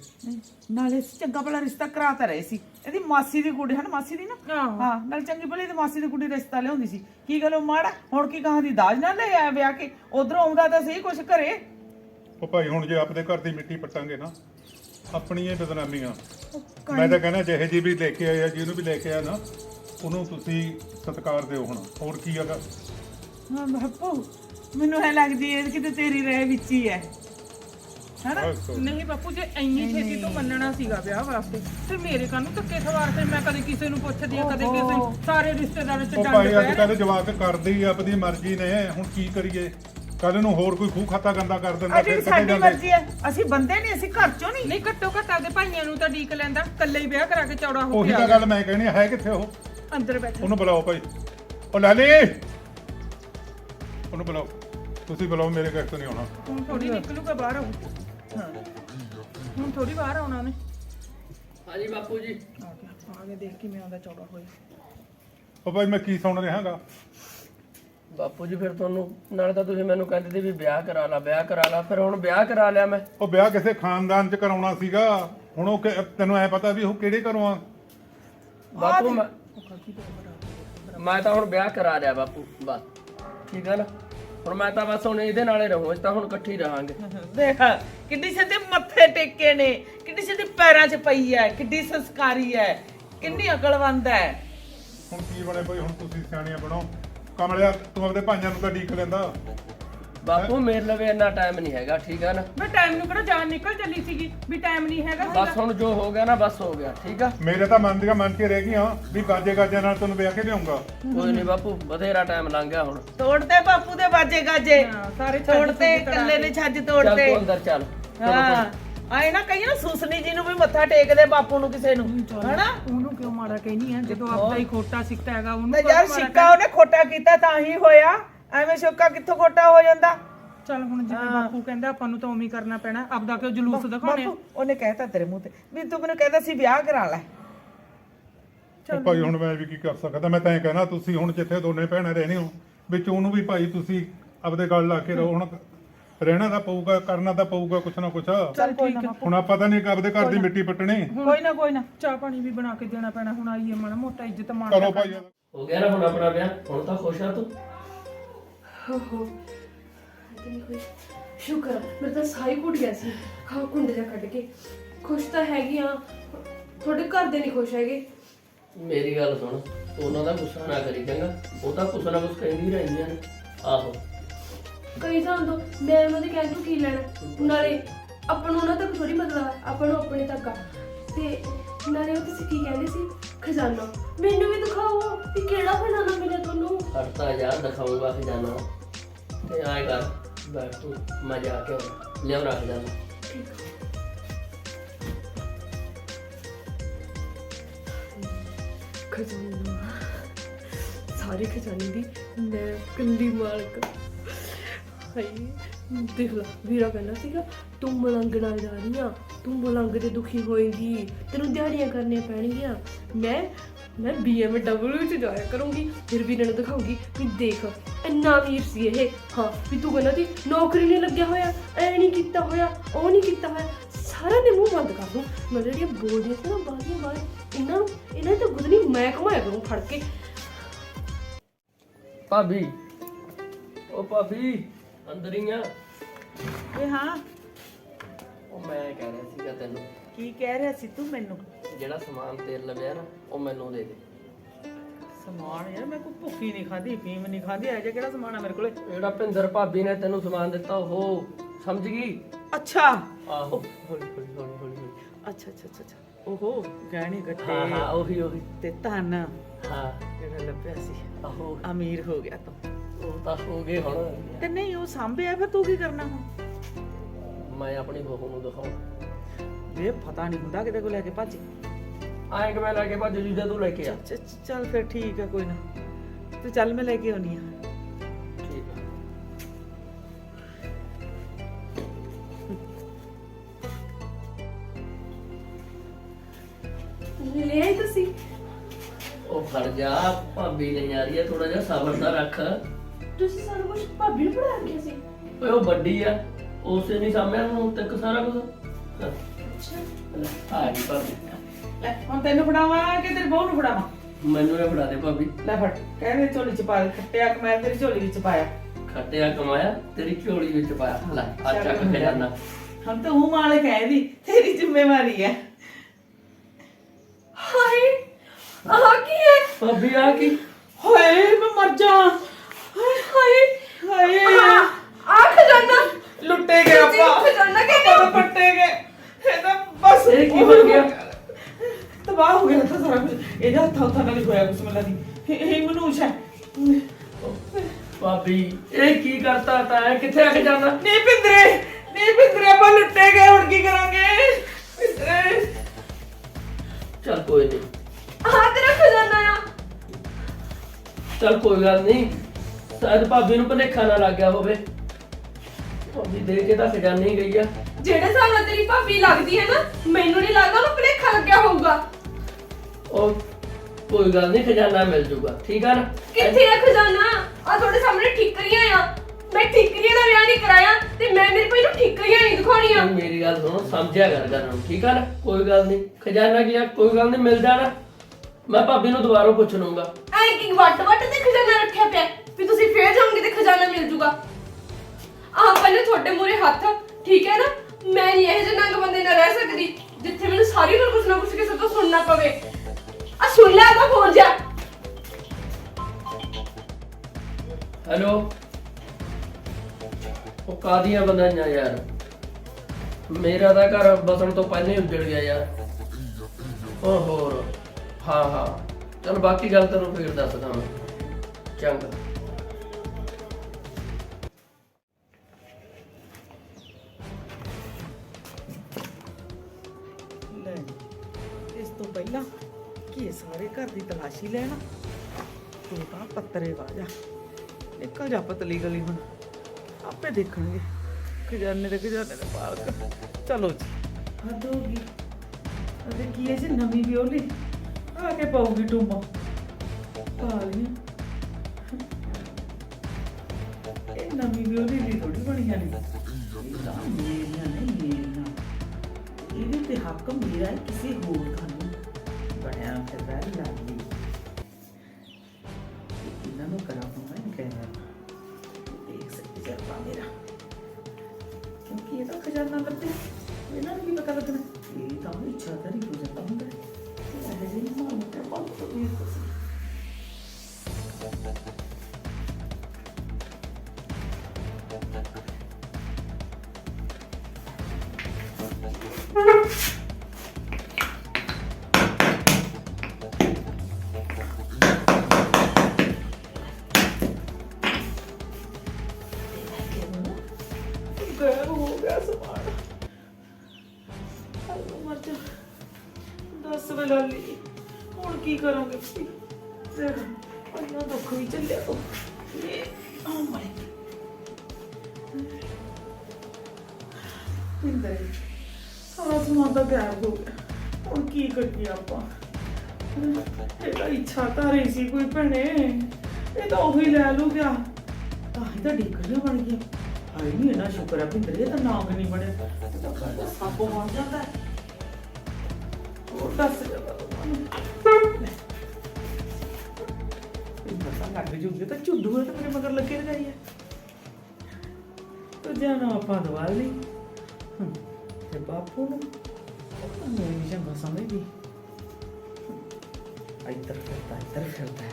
ਨਾਲੇ ਅਸੀਂ ਚੰਗਾ ਭਲਾ ਰਿਸ਼ਤਾ ਕਰਾ ਤਾਂ ਰਹੇ ਸੀ। ਇਹਦੀ ਮਾਸੀ ਦੀ ਕੁੜੀ ਹਨ ਮਾਸੀ ਦੀ ਨਾ? ਹਾਂ ਨਾਲ ਚੰਗੀ ਭਲੀ ਦੀ ਮਾਸੀ ਦੀ ਕੁੜੀ ਰਿਸ਼ਤਾ ਲਿਆਉਂਦੀ ਸੀ। ਕੀ ਗੱਲ ਉਹ ਮਾੜਾ? ਹੁਣ ਕੀ ਕਹਾਂ ਦੀ ਦਾਜ ਨਾਲ ਲੈ ਆਇਆ ਵਿਆਹ ਕੇ? ਉਧਰੋਂ ਆਉਂਦਾ ਤਾਂ ਸਹੀ ਕੁਛ ਘਰੇ। ਉਹ ਭਾਈ ਹੁਣ ਜੇ ਆਪਦੇ ਘਰ ਦੀ ਮਿੱਟੀ ਪੱਟਾਂਗੇ ਨਾ ਆਪਣੀ ਇਹ ਬਦਨਾਮੀਆਂ। ਮੈਂ ਤਾਂ ਕਹਿੰਦਾ ਜਿਹੇ ਜੀ ਵੀ ਲੈ ਕੇ ਆਇਆ ਜਿਹਨੂੰ ਵੀ ਲੈ ਕੇ ਆਇਆ ਨਾ ਉਹਨੂੰ ਤੁਸੀਂ ਸਤਿਕਾਰ ਦਿਓ ਹੁਣ। ਹੋਰ ਕੀ ਹੈਗਾ? ਹਾਂ ਬਾਪੂ ਮੈਨੂੰ ਐ ਲੱਗਦੀ ਹੈ ਕਿ ਤੇ ਤੇਰੀ ਰਹਿ ਵਿੱਚ ਹੀ ਹੈ ਹਨਾ। ਨਹੀਂ ਬਾਪੂ ਜੇ ਇੰਨੀ ਛੇਤੀ ਤੋਂ ਮੰਨਣਾ ਸੀਗਾ ਵਿਆਹ ਵਾਸਤੇ ਫਿਰ ਮੇਰੇ ਕਾਹਨੂੰ ਧੱਕੇ ਸਵਾਰ ਫਿਰ ਮੈਂ ਕਦੇ ਕਿਸੇ ਨੂੰ ਪੁੱਛਦੀ ਆ ਕਦੇ ਕਿਸੇ ਨੂੰ ਸਾਰੇ ਰਿਸ਼ਤੇਦਾਰਾਂ 'ਚ ਉਹ ਡੰਡ ਭਾਈ ਅੱਜ ਪੈ ਕੱਲ੍ਹ ਜਵਾਕ ਕਰਦੇ ਹੀ ਆਪਣੀ ਮਰਜ਼ੀ ਨੇ ਹੁਣ ਕੀ ਕਰੀਏ? ਕੱਲ ਨੂੰ ਹੋਰ ਕੋਈ ਖੂਹ ਖਾਤਾ ਗੰਦਾ ਕਰ ਦਿੰਦਾ ਫਿਰ ਸਾਡੀ ਕਿਹੜੇ ਮਰਜ਼ੀ ਹੈ ਅਸੀਂ ਬੰਦੇ ਨਹੀਂ ਅਸੀਂ ਘਰ ਚੋਂ ਨਹੀਂ। ਨਹੀਂ ਘੱਟੋ ਘੱਟ ਆਪਦੇ ਭਾਈਆਂ ਨੂੰ ਤਾਂ ਡੀਕ ਲੈਂਦਾ ਇਕੱਲੇ ਹੀ ਵਿਆਹ ਕਰਾ ਕੇ ਚੌੜਾ ਹੋ ਉਹੀ ਕੇ ਤਾਂ ਗੱਲ ਮੈਂ ਕਹਿਣੀ ਹੈ ਕਿੱਥੇ ਉਹ? ਅੰਦਰ ਬੈਠਾ। ਉਹਨੂੰ ਬੁਲਾਓ ਭਾਈ। ਉਹ ਲਾਲੀ! ਉਹਨੂੰ ਬੁਲਾਓ। ਤੁਸੀਂ ਬੁਲਾਓ ਮੇਰੇ ਘਰ ਤੋਂ ਨਹੀਂ ਆਉਣਾ। ਹੁਣ ਥੋੜੀ ਨਿਕਲੂਗਾ ਬਾਹਰ ਆਉਂ ਹਾਂ। ਹੁਣ ਥੋੜੀ ਬਾਹਰ ਆਉਣਾ ਉਹਨੇ। ਹਾਂਜੀ ਬਾਪੂ ਜੀ। ਆ ਗਿਆ। ਆ ਗਿਆ ਦੇਖ ਕਿਵੇਂ ਆਉਂਦਾ ਚੌੜਾ ਹੋਇਆ। ਉਹ ਭਾਈ ਮੈਂ ਕੀ ਸੁਣ ਰਿਹਾਗਾ ਬਾਪੂ ਜੀ ਫਿਰ ਤੁਹਾਨੂੰ ਨਾਲੇ ਤਾਂ ਤੁਸੀਂ ਮੈਨੂੰ ਕਹਿੰਦੇ ਸੀ ਵੀ ਵਿਆਹ ਕਰਾ ਲਾ ਵਿਆਹ ਕਰਾ ਲਾ ਫਿਰ ਹੁਣ ਵਿਆਹ ਕਰਾ ਲਿਆ ਮੈਂ। ਉਹ ਵਿਆਹ ਕਿਸੇ ਖਾਨਦਾਨ ਚ ਕਰਾਉਣਾ ਸੀਗਾ। ਹੁਣ ਉਹ ਕਿ- ਤੈਨੂੰ ਐ ਪਤਾ ਵੀ ਉਹ ਕਿਹੜੇ ਘਰੋਂ ਆ? ਬਾਪੂ ਮੈਂ ਮੈਂ ਤਾਂ ਹੁਣ ਵਿਆਹ ਕਰਾ ਲਿਆ ਬਾਪੂ ਬਸ। ਠੀਕ ਆ ਨਾ? ਹੁਣ ਮੈਂ ਤਾਂ ਬਸ ਹੁਣ ਇਹਦੇ ਨਾਲੇ ਰਹੂੰ ਅਸੀਂ ਤਾਂ ਹੁਣ ਇਕੱਠੇ ਹੀ ਰਹਾਂਗੇ। ਦੇਖ ਕਿੱਡੀ ਸਿੱਧੀ ਮੱਥੇ ਟੇਕੇ ਨੇ ਕਿੱਡੀ ਸਿੱਧੀ ਪੈਰਾਂ 'ਚ ਪਈ ਹੈ ਕਿੱਡੀ ਸੰਸਕਾਰੀ ਹੈ ਕਿੰਨੀ ਅਕਲਵੰਦ ਹੈ ਹੁਣ ਕੀ ਬਣੇ ਭਾਈ ਹੁਣ ਤੁਸੀਂ ਸਿਆਣੀਆਂ ਬਣੋ। ਕਮਲਿਆ ਤੂੰ ਆਪਦੇ ਭਾਈਆਂ ਨੂੰ ਤਾਂ ਡੀਕ ਲੈਂਦਾ। ਬਾਪੂ ਮੇਰੇ ਲਵੇ ਇੰਨਾ ਟਾਈਮ ਨਹੀਂ ਹੈਗਾ ਠੀਕ ਆ ਨਾ? ਮੈਂ ਟਾਈਮ ਨੂੰ ਕਿਹੜਾ ਜਾਨ ਨਿਕਲ ਚੱਲੀ ਸੀਗੀ ਵੀ ਟਾਈਮ ਨਹੀਂ ਹੈਗਾ ਬਸ ਹੁਣ ਜੋ ਹੋ ਗਿਆ ਨਾ ਬਸ ਹੋ ਗਿਆ ਠੀਕ ਆ? ਮੇਰੇ ਤਾਂ ਮਨ ਦੀਆਂ ਮਨ ਕੇ ਰਹਿ ਗਈਆਂ ਵੀ ਗਾਜੇ ਗਾਜੇ ਨਾਲ ਤੈਨੂੰ ਵਿਆਹ ਕੇ ਲਿਆਉਂਗਾ। ਕੋਈ ਨਹੀਂ ਬਾਪੂ ਬਥੇਰਾ ਟਾਈਮ ਲੰਘ ਗਿਆ ਹੁਣ। ਤੋੜਦੇ ਬਾਪੂ ਦੇ ਬਾਜੇ ਗਾਜੇ। ਹਾਂ, ਸਾਰੇ ਤੋੜਤੇ ਇਕੱਲੇ ਨੇ ਛੱਜ ਚੱਲ ਤੋੜਤੇ ਤੂੰ ਅੰਦਰ ਚੱਲ। ਹਾਂ। ਆਏ ਨਾ ਕਈ ਨਾ ਸੁਸਨੀ ਜੀ ਨੂੰ ਵੀ ਮੱਥਾ ਟੇਕਦੇ ਬਾਪੂ ਨੂੰ ਕਿਸੇ ਨੂੰ ਹਨਾ? ਉਹਨੂੰ ਕਿਉਂ ਮਾੜਾ ਕਹਿਨੀ ਆ? ਜਦੋਂ ਆਪਦਾ ਹੀ ਖੋਟਾ ਸਿੱਕਾ ਹੈਗਾ ਉਹਨੂੰ ਤੇ ਯਾਰ ਸਿੱਕਾ ਉਹਨੇ ਖੋਟਾ ਕੀਤਾ ਤਾਂ ਹੀ ਹੋਇਆ। ਐਵੇਂ ਸ਼ੋਕਾ ਕਿੱਥੋਂ ਖੋਟਾ ਹੋ ਜਾਂਦਾ? ਕਹਿ- ਚੱਲ ਹੁਣ ਜਿਵੇਂ ਬਾਪੂ ਕਹਿੰਦਾ ਆਪਾਂ ਨੂੰ ਤਾਂ ਉਵੇਂ ਹੀ ਕਰਨਾ ਪੈਣਾ। ਆਪਦਾ ਕਿਉਂ ਜਲੂਸ ਦਿਖਾਉਣੇ ਉਹਨੇ ਕਹਿਤਾ ਤੇਰੇ ਮੂੰਹ ਤੇ। ਵੀ ਤੂੰ ਮੈਨੂੰ ਕਹਿੰਦਾ ਸੀ ਵਿਆਹ ਕਰਾ ਲੈ। ਉਹ ਭਾਈ ਹੁਣ ਮੈਂ ਵੀ ਕੀ ਕਰ ਸਕਦਾ? ਮੈਂ ਤਾਂ ਇਹ ਕਹਿਣਾ ਤੁਸੀਂ ਹੁਣ ਜਿੱਥੇ ਦੋਨੇ ਭੈਣਾਂ ਰਹਿੰਦੇ ਹੋ ਵਿੱਚ ਉਹਨੂੰ ਵੀ ਭਾਈ ਤੁਸੀਂ ਆਪਦੇ ਗੱਲ ਲਾ ਕੇ ਰਹੋ। ਹੁਣ ਰਹਿਣਾ ਤਾਂ ਪਊਗਾ ਕਰਨਾ ਤਾਂ ਪਊਗਾ ਕੁਛ ਨਾ ਕੁਛ। ਚੱਲ ਕੋਈ ਨਾ ਹੁਣ ਆਪਾਂ ਤਾਂ ਨਹੀਂ ਆਪਦੇ ਘਰ ਦੀ ਮਿੱਟੀ ਪੱਟਣੀ। ਕੋਈ ਨਾ ਕੋਈ ਨਾ। ਚਾਹ ਪਾਣੀ ਵੀ ਬਣਾ ਕੇ ਦੇਣਾ ਪੈਣਾ ਹੁਣ ਆਈਏ ਮਾੜਾ ਮੋਟਾ ਇੱਜ਼ਤ ਮਾਣ ਕਰੋ ਭਾਈ। ਹੋ ਗਿਆ ਨਾ ਹੁਣ ਆਪਣਾ ਵਿਆਹ ਹੁਣ ਤਾਂ ਖੁਸ਼ ਆ ਤੂੰ। ਹੋ ਹੋ। ਤੈਨੂੰ ਕੋਈ ਸ਼ੁਕਰ ਆ, ਮੇਰੇ ਤਾਂ ਸਾਈ ਘੁੱਟ ਗਿਆ ਸੀ। ਹਾਂ ਕੁੰਡ ਜਾ ਕੱਢ ਕੇ। ਖੁਸ਼ ਤਾਂ ਹੈਗੀ ਆ। ਤੁਹਾਡੇ ਘਰ ਦੇ ਨਹੀਂ ਖੁਸ਼ ਹੈਗੇ। ਮੇਰੀ ਗੱਲ ਸੁਣ ਉਹਨਾਂ ਦਾ ਗੁੱਸਾ ਨਾ ਕਰੀ ਚੰਗਾ। ਉਹ ਤਾਂ ਕੁਛ ਨਾ ਕੁਛ ਕਹਿੰਦੀ ਰਹਿੰਦੀਆਂ ਨੇ। ਆਹੋ। ਕਈ ਜਾਣ ਦੋ ਮੈਂ ਉਹਨਾਂ ਦੇ ਕਹਿਣ ਤੋਂ ਕੀ ਲੈਣਾ? ਨਾਲੇ ਆਪਾਂ ਨੂੰ ਉਹਨਾਂ ਤੱਕ ਥੋੜੀ ਮਤਲਬ ਆ ਆਪਾਂ ਨੂੰ ਆਪਣੇ ਤੱਕ ਆ। ਤੇ ਨਾਲੇ ਉਹ ਤੁਸੀਂ ਕੀ ਕਹਿੰਦੇ ਸੀ? ਖਜ਼ਾਨਾ। ਮੈਨੂੰ ਵੀ ਦਿਖਾਓ ਕਿ ਕਿਹੜਾ ਖਜ਼ਾਨਾ ਮਿਲਿਆ ਤੁਹਾਨੂੰ। ਦਿਖਾਊਂਗਾ ਖਜ਼ਾਨਾ। ਤੇ ਆਏ ਕਰ ਬੈਠ ਤੂੰ ਮੈਂ ਜਾ ਕੇ ਆਉਣਾ। ਲਿਆਉਣਾ ਖਜ਼ਾਨਾ। ਖਜ਼ਾਨਾ। ਸਾਰੇ ਖਜ਼ਾਨੇ ਦੀ ਮੈਂ ਕੱਲੀ ਮਾਲਕ। ਹਾਈ ਦੇਖ ਲਾ, ਵੀਰਾ ਕਹਿੰਦਾ ਸੀਗਾ, ਤੂੰ ਮਲੰਗਣਾ ਜਾ ਰਹੀ ਆ, ਤੂੰ ਮਲੰਗ ਤੇ ਦੁਖੀ ਹੋਏਗੀ, ਤੈਨੂੰ ਦਿਹਾੜੀਆਂ ਕਰਨੀਆਂ ਪੈਣਗੀਆਂ। ਮੈਂ ਮੈਂ BMW ਚ ਜਾਇਆ ਕਰੂੰਗੀ, ਫਿਰ ਵੀਰੇ ਨੂੰ ਦਿਖਾਉਂਗੀ ਵੀ ਦੇਖ, ਇੰਨਾ ਵੀਰ ਸੀ ਇਹ। ਹਾਂ, ਵੀ ਤੂੰ ਕਹਿੰਦਾ ਸੀ, ਨੌਕਰੀ ਨਹੀਂ ਲੱਗਿਆ ਹੋਇਆ, ਐ ਨਹੀਂ ਕੀਤਾ ਹੋਇਆ, ਉਹ ਨਹੀਂ ਕੀਤਾ ਹੋਇਆ ਸਾਰਾ ਦੇ ਮੂੰਹ ਬੰਦ ਕਰ ਦੂੰ। ਮੈਂ ਜਿਹੜੀਆਂ ਬੋਲਦੀਆਂ ਸੀ ਨਾ ਬਾਹਰੀਆਂ ਬਾਹਰ ਇਹਨਾਂ ਨੂੰ ਇਹਨਾਂ ਦੀ ਤਾਂ ਗੁਦਨੀ ਮੈਂ ਘਮਾਇਆ ਕਰੂੰ ਫੜ ਕੇ। ਭਾਬੀ, ਉਹ ਭਾਬੀ ਅੰਦਰ ਹੀ ਆ। ਇਹ ਹਾਂ। ਉਹ ਮੈਂ ਕਹਿ ਰਿਹਾ ਸੀਗਾ ਤੈਨੂੰ। ਕੀ ਕਹਿ ਰਿਹਾ ਸੀ ਤੂੰ ਮੈਨੂੰ? ਜਿਹੜਾ ਸਮਾਨ ਤੇਲ ਲਵਿਆ ਨਾ ਉਹ ਮੈਨੂੰ ਦੇ ਦੇ। ਸਮਾਨ ਯਾਰ ਮੈਂ ਕੋਈ ਭੁੱਖੀ ਨਹੀਂ ਖਾਦੀ ਫੀਮ ਨਹੀਂ ਖਾਦੀ ਐ ਕਿਹੜਾ ਸਮਾਨ ਆ ਮੇਰੇ ਕੋਲੇ? ਜਿਹੜਾ ਭਿੰਦਰ ਭਾਬੀ ਨੇ ਤੈਨੂੰ ਸਮਾਨ ਦਿੱਤਾ ਉਹ ਸਮਝ ਗਈ? ਅੱਛਾ। ਆਹੋ ਹੌਲੀ ਹੌਲੀ ਹੌਲੀ ਹੌਲੀ ਹੌਲੀ। ਅੱਛਾ ਅੱਛਾ ਅੱਛਾ, ਅੱਛਾ। ਓਹੋ ਗਹਿਣੇ ਹਾਂ ਗੱਟੇ ਹਾਂ ਉਹੀ ਉਹੀ। ਤੇ ਧਨ। ਹਾਂ। ਜਿਹੜਾ ਲੱਭਿਆ ਸੀ। ਆਹੋ। ਅਮੀਰ ਹੋ ਗਿਆ ਤੂੰ। ਉਹ ਤਾਂ ਹੋ ਗਏ ਹੁਣ। ਤੇ ਨਹੀਂ ਉਹ ਸਾਂਭਿਆ ਫਿਰ ਤੂੰ ਕੀ ਕਰਨਾ ਹੁਣ? ਮੈਂ ਆਪਣੀ ਬਹੂ ਨੂੰ ਦਿਖਾਉਂ। ਵੇ ਪਤਾ ਨਹੀਂ ਹੁੰਦਾ ਕਿਤੇ ਕੋ ਲੈ ਕੇ ਭੱਜ। ਆਏ ਕਿ ਮੈਂ ਲੈ ਕੇ ਭੱਜ ਜੂ ਤੂੰ ਲੈ ਕੇ ਆ। ਚ- ਚ- ਚੱਲ ਫਿਰ ਠੀਕ ਆ ਕੋਈ ਨਾ। ਤੂੰ ਚੱਲ ਮੈਂ ਲੈ ਕੇ ਆਉਣੀ ਆ। ਠੀਕ ਆ। ਲੈ ਆਏ ਤੁਸੀਂ? ਉਹ ਫੜ ਜਾ ਭਾਬੀ ਲੈ ਜਾ ਰਹੀ ਹੈ ਥੋੜਾ ਜਿਹਾ ਸਬਰ ਦਾ ਰੱਖ। ਤੁਸੀਂ ਸਾਰਾ ਕੁਝ ਭਾਬੀ ਨੂੰ ਪੜਾ ਰੱਖਿਆ ਸੀ? ਓਏ ਉਹ ਵੱਡੀ ਆ। ਉਸੇ ਨਹੀਂ ਸਾਹਮਣੇ ਨੂੰ ਤੱਕ ਸਾਰਾ ਕੁਝ ਅੱਛਾ। ਆ ਗਈ ਭਾਬੀ। ਲੈ ਹੁਣ ਤੈਨੂੰ ਫੜਾਵਾਂ ਕਿ ਤੇਰੀ ਬਹੂ ਨੂੰ ਫੜਾਵਾਂ? ਮੈਨੂੰ ਇਹ ਫੜਾ ਦੇ ਭਾਬੀ। ਲੈ ਫੜ ਕਹਿੰਦੇ ਝੋਲੀ ਚ ਪਾ ਦੇ ਖੱਟਿਆ ਕਿ ਮੈਂ ਤੇਰੀ ਝੋਲੀ ਵਿੱਚ ਪਾਇਆ। ਖੱਟਿਆ ਕਮਾਇਆ ਤੇਰੀ ਝੋਲੀ ਵਿੱਚ ਪਾਇਆ। ਲੈ ਆ ਚੱਕ ਕੇ ਜਾਣਾ ਹੁਣ ਤਾਂ ਉਹ ਮਾਲਕ ਹੈ ਇਹਦੀ ਤੇਰੀ ਜ਼ਿੰਮੇਵਾਰੀ ਹੈ। ਹਾਏ ਆਹ ਕੀ ਹੈ? ਭਾਬੀ ਆ ਕੀ? ਹਾਏ ਮੈਂ ਮਰ ਜਾ ਹਾਏ ਹਾਏ ਹਾਏ ਆਹ ਆਹ ਖਜ਼ਾਨਾ ਲੁੱਟੇ ਗਏ ਤੁਸੀਂ ਆਪਾਂ ਖਜ਼ਾਨਾ ਕਹਿੰਦੇ ਆਪਾਂ ਤਾਂ ਪੱਟੇ ਗਏ ਇਹ ਤਾਂ ਬਸ ਇਹ ਕੀ ਬਣ ਗਿਆ? ਤਬਾਹ ਹੋ ਗਿਆ ਤਾਂ ਸਾਰਾ ਕੁਝ ਇਹਦਾ ਹੱਥਾਂ ਹੱਥਾਂ ਨਾਲ ਹੀ ਹੋਇਆ ਬਿਸਮਿਲ੍ਲਾ ਦੀ ਇਹ- ਇਹ ਮਨੂਸ਼ ਹੈ ਭਾਬੀ ਇਹ ਕੀ ਕਰਤਾ ਤਾਂ ਕਿੱਥੇ ਆ ਕੇ ਜਾਣਾ ਨੀ ਪਿੰਦਰੇ ਨੀ ਪਿੰਦਰੇ ਆਪਾਂ ਲੁੱਟੇ ਗਏ ਹੁਣ ਕੀ ਕਰਾਂਗੇ ਪਿੰਦਰੇ ਚੱਲ ਕੋਈ ਨਹੀਂ ਆਹ ਤੇਰਾ ਖਜ਼ਾਨਾ ਆ ਚੱਲ ਕੋਈ ਗੱਲ ਨਹੀਂ ਸ਼ਾਇਦ ਭਾਬੀ ਨੂੰ ਭੁਲੇਖਾ ਨਾ ਲੱਗ ਗਿਆ ਹੋਵੇ। ਭਾਬੀ ਦੇ ਕੇ ਤਾਂ ਖਜ਼ਾਨੇ ਹੀ ਗਈ ਆ। ਜਿਹੜੇ ਹਿਸਾਬ ਨਾਲ ਤੇਰੀ ਭਾਬੀ ਲੱਗਦੀ ਹੈ ਨਾ ਮੈਨੂੰ ਨਹੀਂ ਲੱਗਦਾ ਉਹਨੂੰ ਭੁਲੇਖਾ ਲੱਗਿਆ ਹੋਊਗਾ। ਉਹ ਕੋਈ ਗੱਲ ਨਹੀਂ ਖਜ਼ਾਨਾ ਮਿਲ ਜੂਗਾ ਠੀਕ ਆ ਨਾ? ਕਿੱਥੇ ਆ ਖਜ਼ਾਨਾ? ਆ ਤੁਹਾਡੇ ਸਾਹਮਣੇ ਠਿਕਰੀਆਂ ਆ। ਮੈਂ ਠਿਕਰੀਆਂ ਦਾ ਵਿਆਹ ਨਹੀਂ ਕਰਾਇਆ ਤੇ ਮੈਂ ਮੇਰੇ ਭਾਈ ਨੂੰ ਠਿਕਰੀਆਂ ਨਹੀਂ ਦਿਖਾਉਣੀਆਂ। ਤੂੰ ਮੇਰੀ ਗੱਲ ਸੁਣੋ ਸਮਝਿਆ ਕਰ ਗੱਲ ਨੂੰ ਠੀਕ ਆ ਨਾ? ਕੋਈ ਗੱਲ ਨਹੀਂ ਖਜ਼ਾਨਾ ਕੀ ਆ? ਕੋਈ ਗੱਲ ਨਹੀਂ ਮਿਲ ਜਾਣਾ। ਮੈਂ ਭਾਬੀ ਨੂੰ ਦੁਬਾਰਾ ਪੁੱਛ ਲੂੰਗਾ ਐ ਕਿ ਵੱਟ ਵੱਟ ਤੇ ਖਜ਼ਾਨਾ ਰੱਖਿਆ ਪਿਆ? ਕਾਦੀਆਂ ਬੰਦਾਈਆਂ ਯਾਰ? ਮੇਰਾ ਤਾਂ ਘਰ ਬਸਣ ਤੋਂ ਪਹਿਲਾਂ ਹੀ ਉੱਜੜ ਗਿਆ ਯਾਰ। ਉਹ ਹੋਰ, ਹਾਂ ਹਾਂ। ਚਲ ਬਾਕੀ ਗੱਲ ਤੈਨੂੰ ਫੇਰ ਦੱਸਦਾ ਮੈਂ। ਚੰਗਾ। ਲੈ ਇਸ ਤੋਂ ਪਹਿਲਾਂ ਕਿ ਇਹ ਸਾਰੇ ਘਰ ਦੀ ਤਲਾਸ਼ੀ ਲੈਣਾ, ਤੂੰ ਤਾਂ ਪੱਤਰੇ ਵਾਜਾ ਨਿਕਲ ਜਾ ਪਤਲੀ ਗਲੀ ਹੁਣ। ਆਪੇ ਦੇਖਣਗੇ। ਖਜ਼ਾਨੇ ਦੇ ਖਜ਼ਾਨੇ ਦੇ ਪਾਲਕ ਚਲੋ ਜੀ। ਹੱਦ ਹੋ ਗਈ। ਅਰੇ ਕੀ ਹੈ ਜੀ ਨਵੀਂ ਵਿਓਲੀ ਆ ਕੇ ਪਾਉਗੀ ਟੂਮਾ ਪਾ ਲਈ। ਇਹ ਨਵੀਂ ਵਿਓਲੀ ਦੀ ਥੋੜੀ ਬਣੀਆਂ ਨੇ ਤਾਂ ਮੇਰੀਆਂ ਨੇ ਮੇਰੀਆਂ। ਇਹਦੇ ਤੇ ਹੱਕ ਮੇਰਾ ਕਿਸੇ ਹੋਰ ਦਾ ਨਹੀਂ ਬਣਿਆ ਫਿਰਦਾ ਲਾਲੀ ਦੱਸ ਵੇ ਲਾਲੀ ਹੁਣ ਕੀ ਕਰਾਂਗੇ ਤੁਸੀਂ ਦੇਖ ਅੰਨਾ ਦੁੱਖ ਵੀ ਚੱਲਿਆ ਤੋ ਇਹ oh ਓ ਮਾਈ ਪਿੰਦਰ, ਸਾਰਾ ਸਮਾਨ ਤਾਂ ਗਾਇਬ ਹੋ ਗਿਆ। ਹੁਣ ਕੀ ਕਰੀਏ ਆਪਾਂ? ਇਹਦਾ ਇੱਛਾ ਤਾਂ ਰਹੀ ਸੀ ਕੋਈ ਭੈਣੇ। ਇਹ ਤਾਂ ਉਹੀ ਲੈ ਲੂ ਗਿਆ। ਤਾਂ ਹੀ ਤਾਂ ਡਿੱਗਣਾ ਬਣ ਗਿਆ। ਹਾਏ ਨਹੀਂ ਇਹਨਾਂ ਸ਼ੁਕਰ ਹੈ ਪਿੰਦਰ, ਇਹ ਤਾਂ ਨਾਮ ਨਹੀਂ ਬਣਿਆ। ਤਾਂ ਸੱਪ ਬਣ ਜਾਂਦਾ। ਹੈ ਉਹ ਦੱਸ ਪਤਾ ਲੱਗ ਜੂਗੇ ਤਾਂ ਝੁੱਡੂ ਹੈ ਤਾਂ ਮੇਰੇ ਮਗਰ ਲੱਗੇ ਰਹੀ ਹੈ ਤੋ ਜਾਣਾ ਆਪਾਂ ਦਵਾ ਲਈ। ਤੇ ਬਾਪੂ ਨੂੰ ਤਾਂ ਮੇਰੀ ਜੰਗਾ ਸਮਝਦੀ। ਇੱਧਰ ਫਿਰਦਾ ਇੱਧਰ ਫਿਰਦਾ।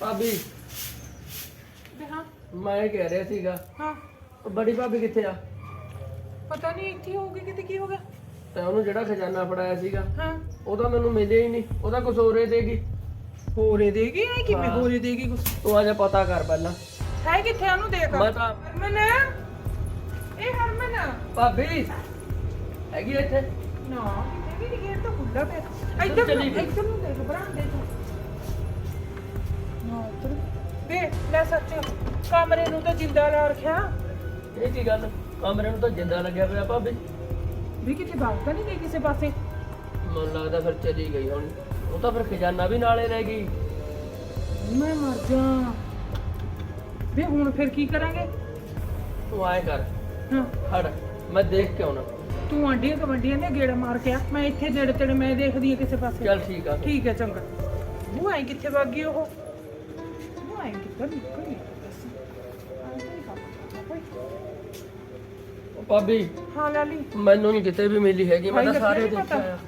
ਭਾਬੀ ਹਾਂ। ਮੈਂ ਕਹਿ ਰਿਹਾ ਸੀਗਾ ਹਾਂ। ਬੜੀ ਭਾਬੀ ਕਿੱਥੇ ਆ? ਪਤਾ ਨਹੀਂ ਇੱਥੇ ਹੋਊਗੀ ਕਿਤੇ ਕੀ ਹੋ ਗਿਆ। ਤੇ ਉਹਨੂੰ ਜਿਹੜਾ ਖਜ਼ਾਨਾ ਫੜਾਇਆ ਸੀਗਾ ਹਾਂ। ਉਹ ਤਾਂ ਮੈਨੂੰ ਮਿਲਿਆ ਹੀ ਨਹੀਂ। ਉਹਦਾ ਕੁਝ ਹੋਰੇ ਦੇਗੀ। ਹੋਰੇ ਦੇਗੀ ਐ ਕਿਵੇਂ ਹਾਂ। ਹੋਰੇ ਦੇਗੀ ਕੁਛ? ਤੂੰ ਆ ਜਾ ਪਤਾ ਕਰ ਪਹਿਲਾਂ। ਹੈ ਕਿੱਥੇ ਉਹਨੂੰ ਦੇਖ। ਮੈਂ ਤਾਂ ਹਰਮਨ? ਇਹ ਹਰਮਨ? ਭਾਬੀ ਹੈਗੀ ਇੱਥੇ? ਨਾ ਕਿਤੇ ਵੀ ਗੇਟ ਤਾਂ ਖੁੱਲਾ ਪਿਆ। ਇੱਧਰ ਚਲੀ ਨੂੰ ਗਈ। ਇੱਧਰ ਨੂੰ ਦੇਖ ਬਰਾਂਡੇ ਤੋਂ। ਨਾ ਇੱਧਰ ਵੇ ਲੈ ਸੱਚ ਕਮਰੇ ਨੂੰ ਤਾਂ ਜਿੰਦਾ ਲਾ ਰੱਖਿਆ। ਇਹ ਕੀ ਗੱਲ? ਕਮਰੇ ਨੂੰ ਤਾਂ ਜਿੰਦਾ ਲੱਗਿਆ ਪਿਆ ਭਾਬੀ। ਵੀ ਕਿਤੇ ਬਾਹਰ ਤਾਂ ਨਹੀਂ ਗਈ ਕਿਸੇ ਪਾਸੇ? ਮੈਨੂੰ ਲੱਗਦਾ ਫਿਰ ਚਲੀ ਗਈ ਹੁਣ। ਉਹ ਤਾਂ ਫਿਰ ਖਜ਼ਾਨਾ ਵੀ ਨਾਲੇ ਰਹਿ ਗਈ। ਮੈਂ ਮਰ ਜਾ ਵੇ ਹੁਣ ਫਿਰ ਕੀ ਕਰਾਂਗੇ? ਤੂੰ ਆਏ ਕਰ। ਹਾਂ। ਹੜ ਮੈਂ ਦੇਖ ਕੇ ਆਉਣਾ। ਤੂੰ ਆਂਡੀਆਂ ਕਵੰਡੀਆਂ ਦੇ ਗੇੜਾ ਮਾਰ ਕੇ ਆ। ਮੈਂ ਇੱਥੇ ਨੇੜੇ ਤੇੜੇ ਮੈਂ ਦੇਖਦੀ ਆ ਕਿਸੇ ਪਾਸੇ। ਚੱਲ ਠੀਕ ਆ। ਠੀਕ ਹੈ ਚੰਗਾ। ਉਹ ਐ ਕਿੱਥੇ ਵਗ ਗਈ ਉਹ? ਉਹ ਐ ਕਿੱਧਰ ਨਿਕਲ? ਗਈ ਦੱਸ ਆਏਂ ਤਾਂ ਨਹੀਂ ਕੰਮ ਕਰਨਾ ਕੋਈ। ਭਾਬੀ ਹਾਂ ਲਾਲੀ ਮੈਨੂੰ ਨਹੀਂ ਕਿਤੇ ਵੀ ਮਿਲੀ ਹੈਗੀ ਮੈਂ ਤਾਂ ਹਾਏ, ਸਾਰੇ ਲੱਗਿਆ ਨੀ ਪਤਾ। ਦੇਖਿਆ ਆ।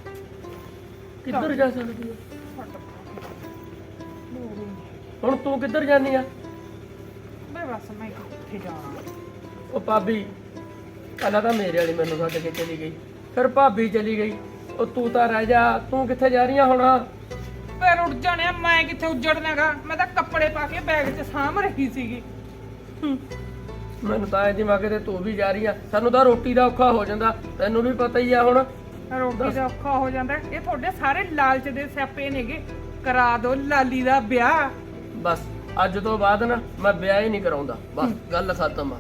ਕਿੱਧਰ ਜਾ ਸਕਦੀ ਆ? ਹੁਣ ਤੂੰ ਕਿੱਧਰ ਜਾਨੀ ਆ? ਬੇ ਬਸ ਮੈਂ ਕਿੱਥੇ ਜਾਵਾਂ? ਉਹ ਭਾਬੀ ਪਹਿਲਾਂ ਤਾਂ ਮੇਰੇ ਵਾਲੀ ਮੈਨੂੰ ਛੱਡ ਕੇ ਚਲੀ ਗਈ। ਫਿਰ ਭਾਬੀ ਚਲੀ ਗਈ। ਉਹ ਤੂੰ ਤਾਂ ਰਹਿ ਜਾ ਤੂੰ ਕਿੱਥੇ ਜਾ ਰਹੀ ਆ ਹੁਣ? ਪੈਰ ਉੱਡ ਜਾਣਿਆ ਮੈਂ ਕਿੱਥੇ ਉੱਜੜਨਾਗਾ? ਮੈਂ ਤਾਂ ਕੱਪੜੇ ਪਾ ਕੇ ਬੈਗ 'ਚ ਸਾਂਭ ਰਹੀ ਸੀਗੀ। ਮੈਨੂੰ ਤਾਂ ਇਹ ਦਿਮਾਗ ਤੇ ਤੂੰ ਵੀ ਜਾ ਰਹੀ ਆ। ਸਾਨੂੰ ਤਾਂ ਰੋਟੀ ਦਾ ਔਖਾ ਹੋ ਜਾਂਦਾ। ਤੈਨੂੰ ਵੀ ਪਤਾ ਹੀ ਆ ਹੁਣ। ਰੋਟੀ ਦਾ ਔਖਾ ਹੋ ਜਾਂਦਾ ਇਹ ਤੁਹਾਡੇ ਸਾਰੇ ਲਾਲਚ ਦੇ ਸਿਆਪੇ ਨੇਗੇ। ਕਰਾ ਦੋ ਲਾਲੀ ਦਾ ਵਿਆਹ। ਬਸ ਅੱਜ ਤੋਂ ਬਾਅਦ ਨਾ ਮੈਂ ਵਿਆਹ ਹੀ ਨਹੀਂ ਕਰਾਉਂਦਾ। ਬਸ ਗੱਲ ਖਤਮ ਆ।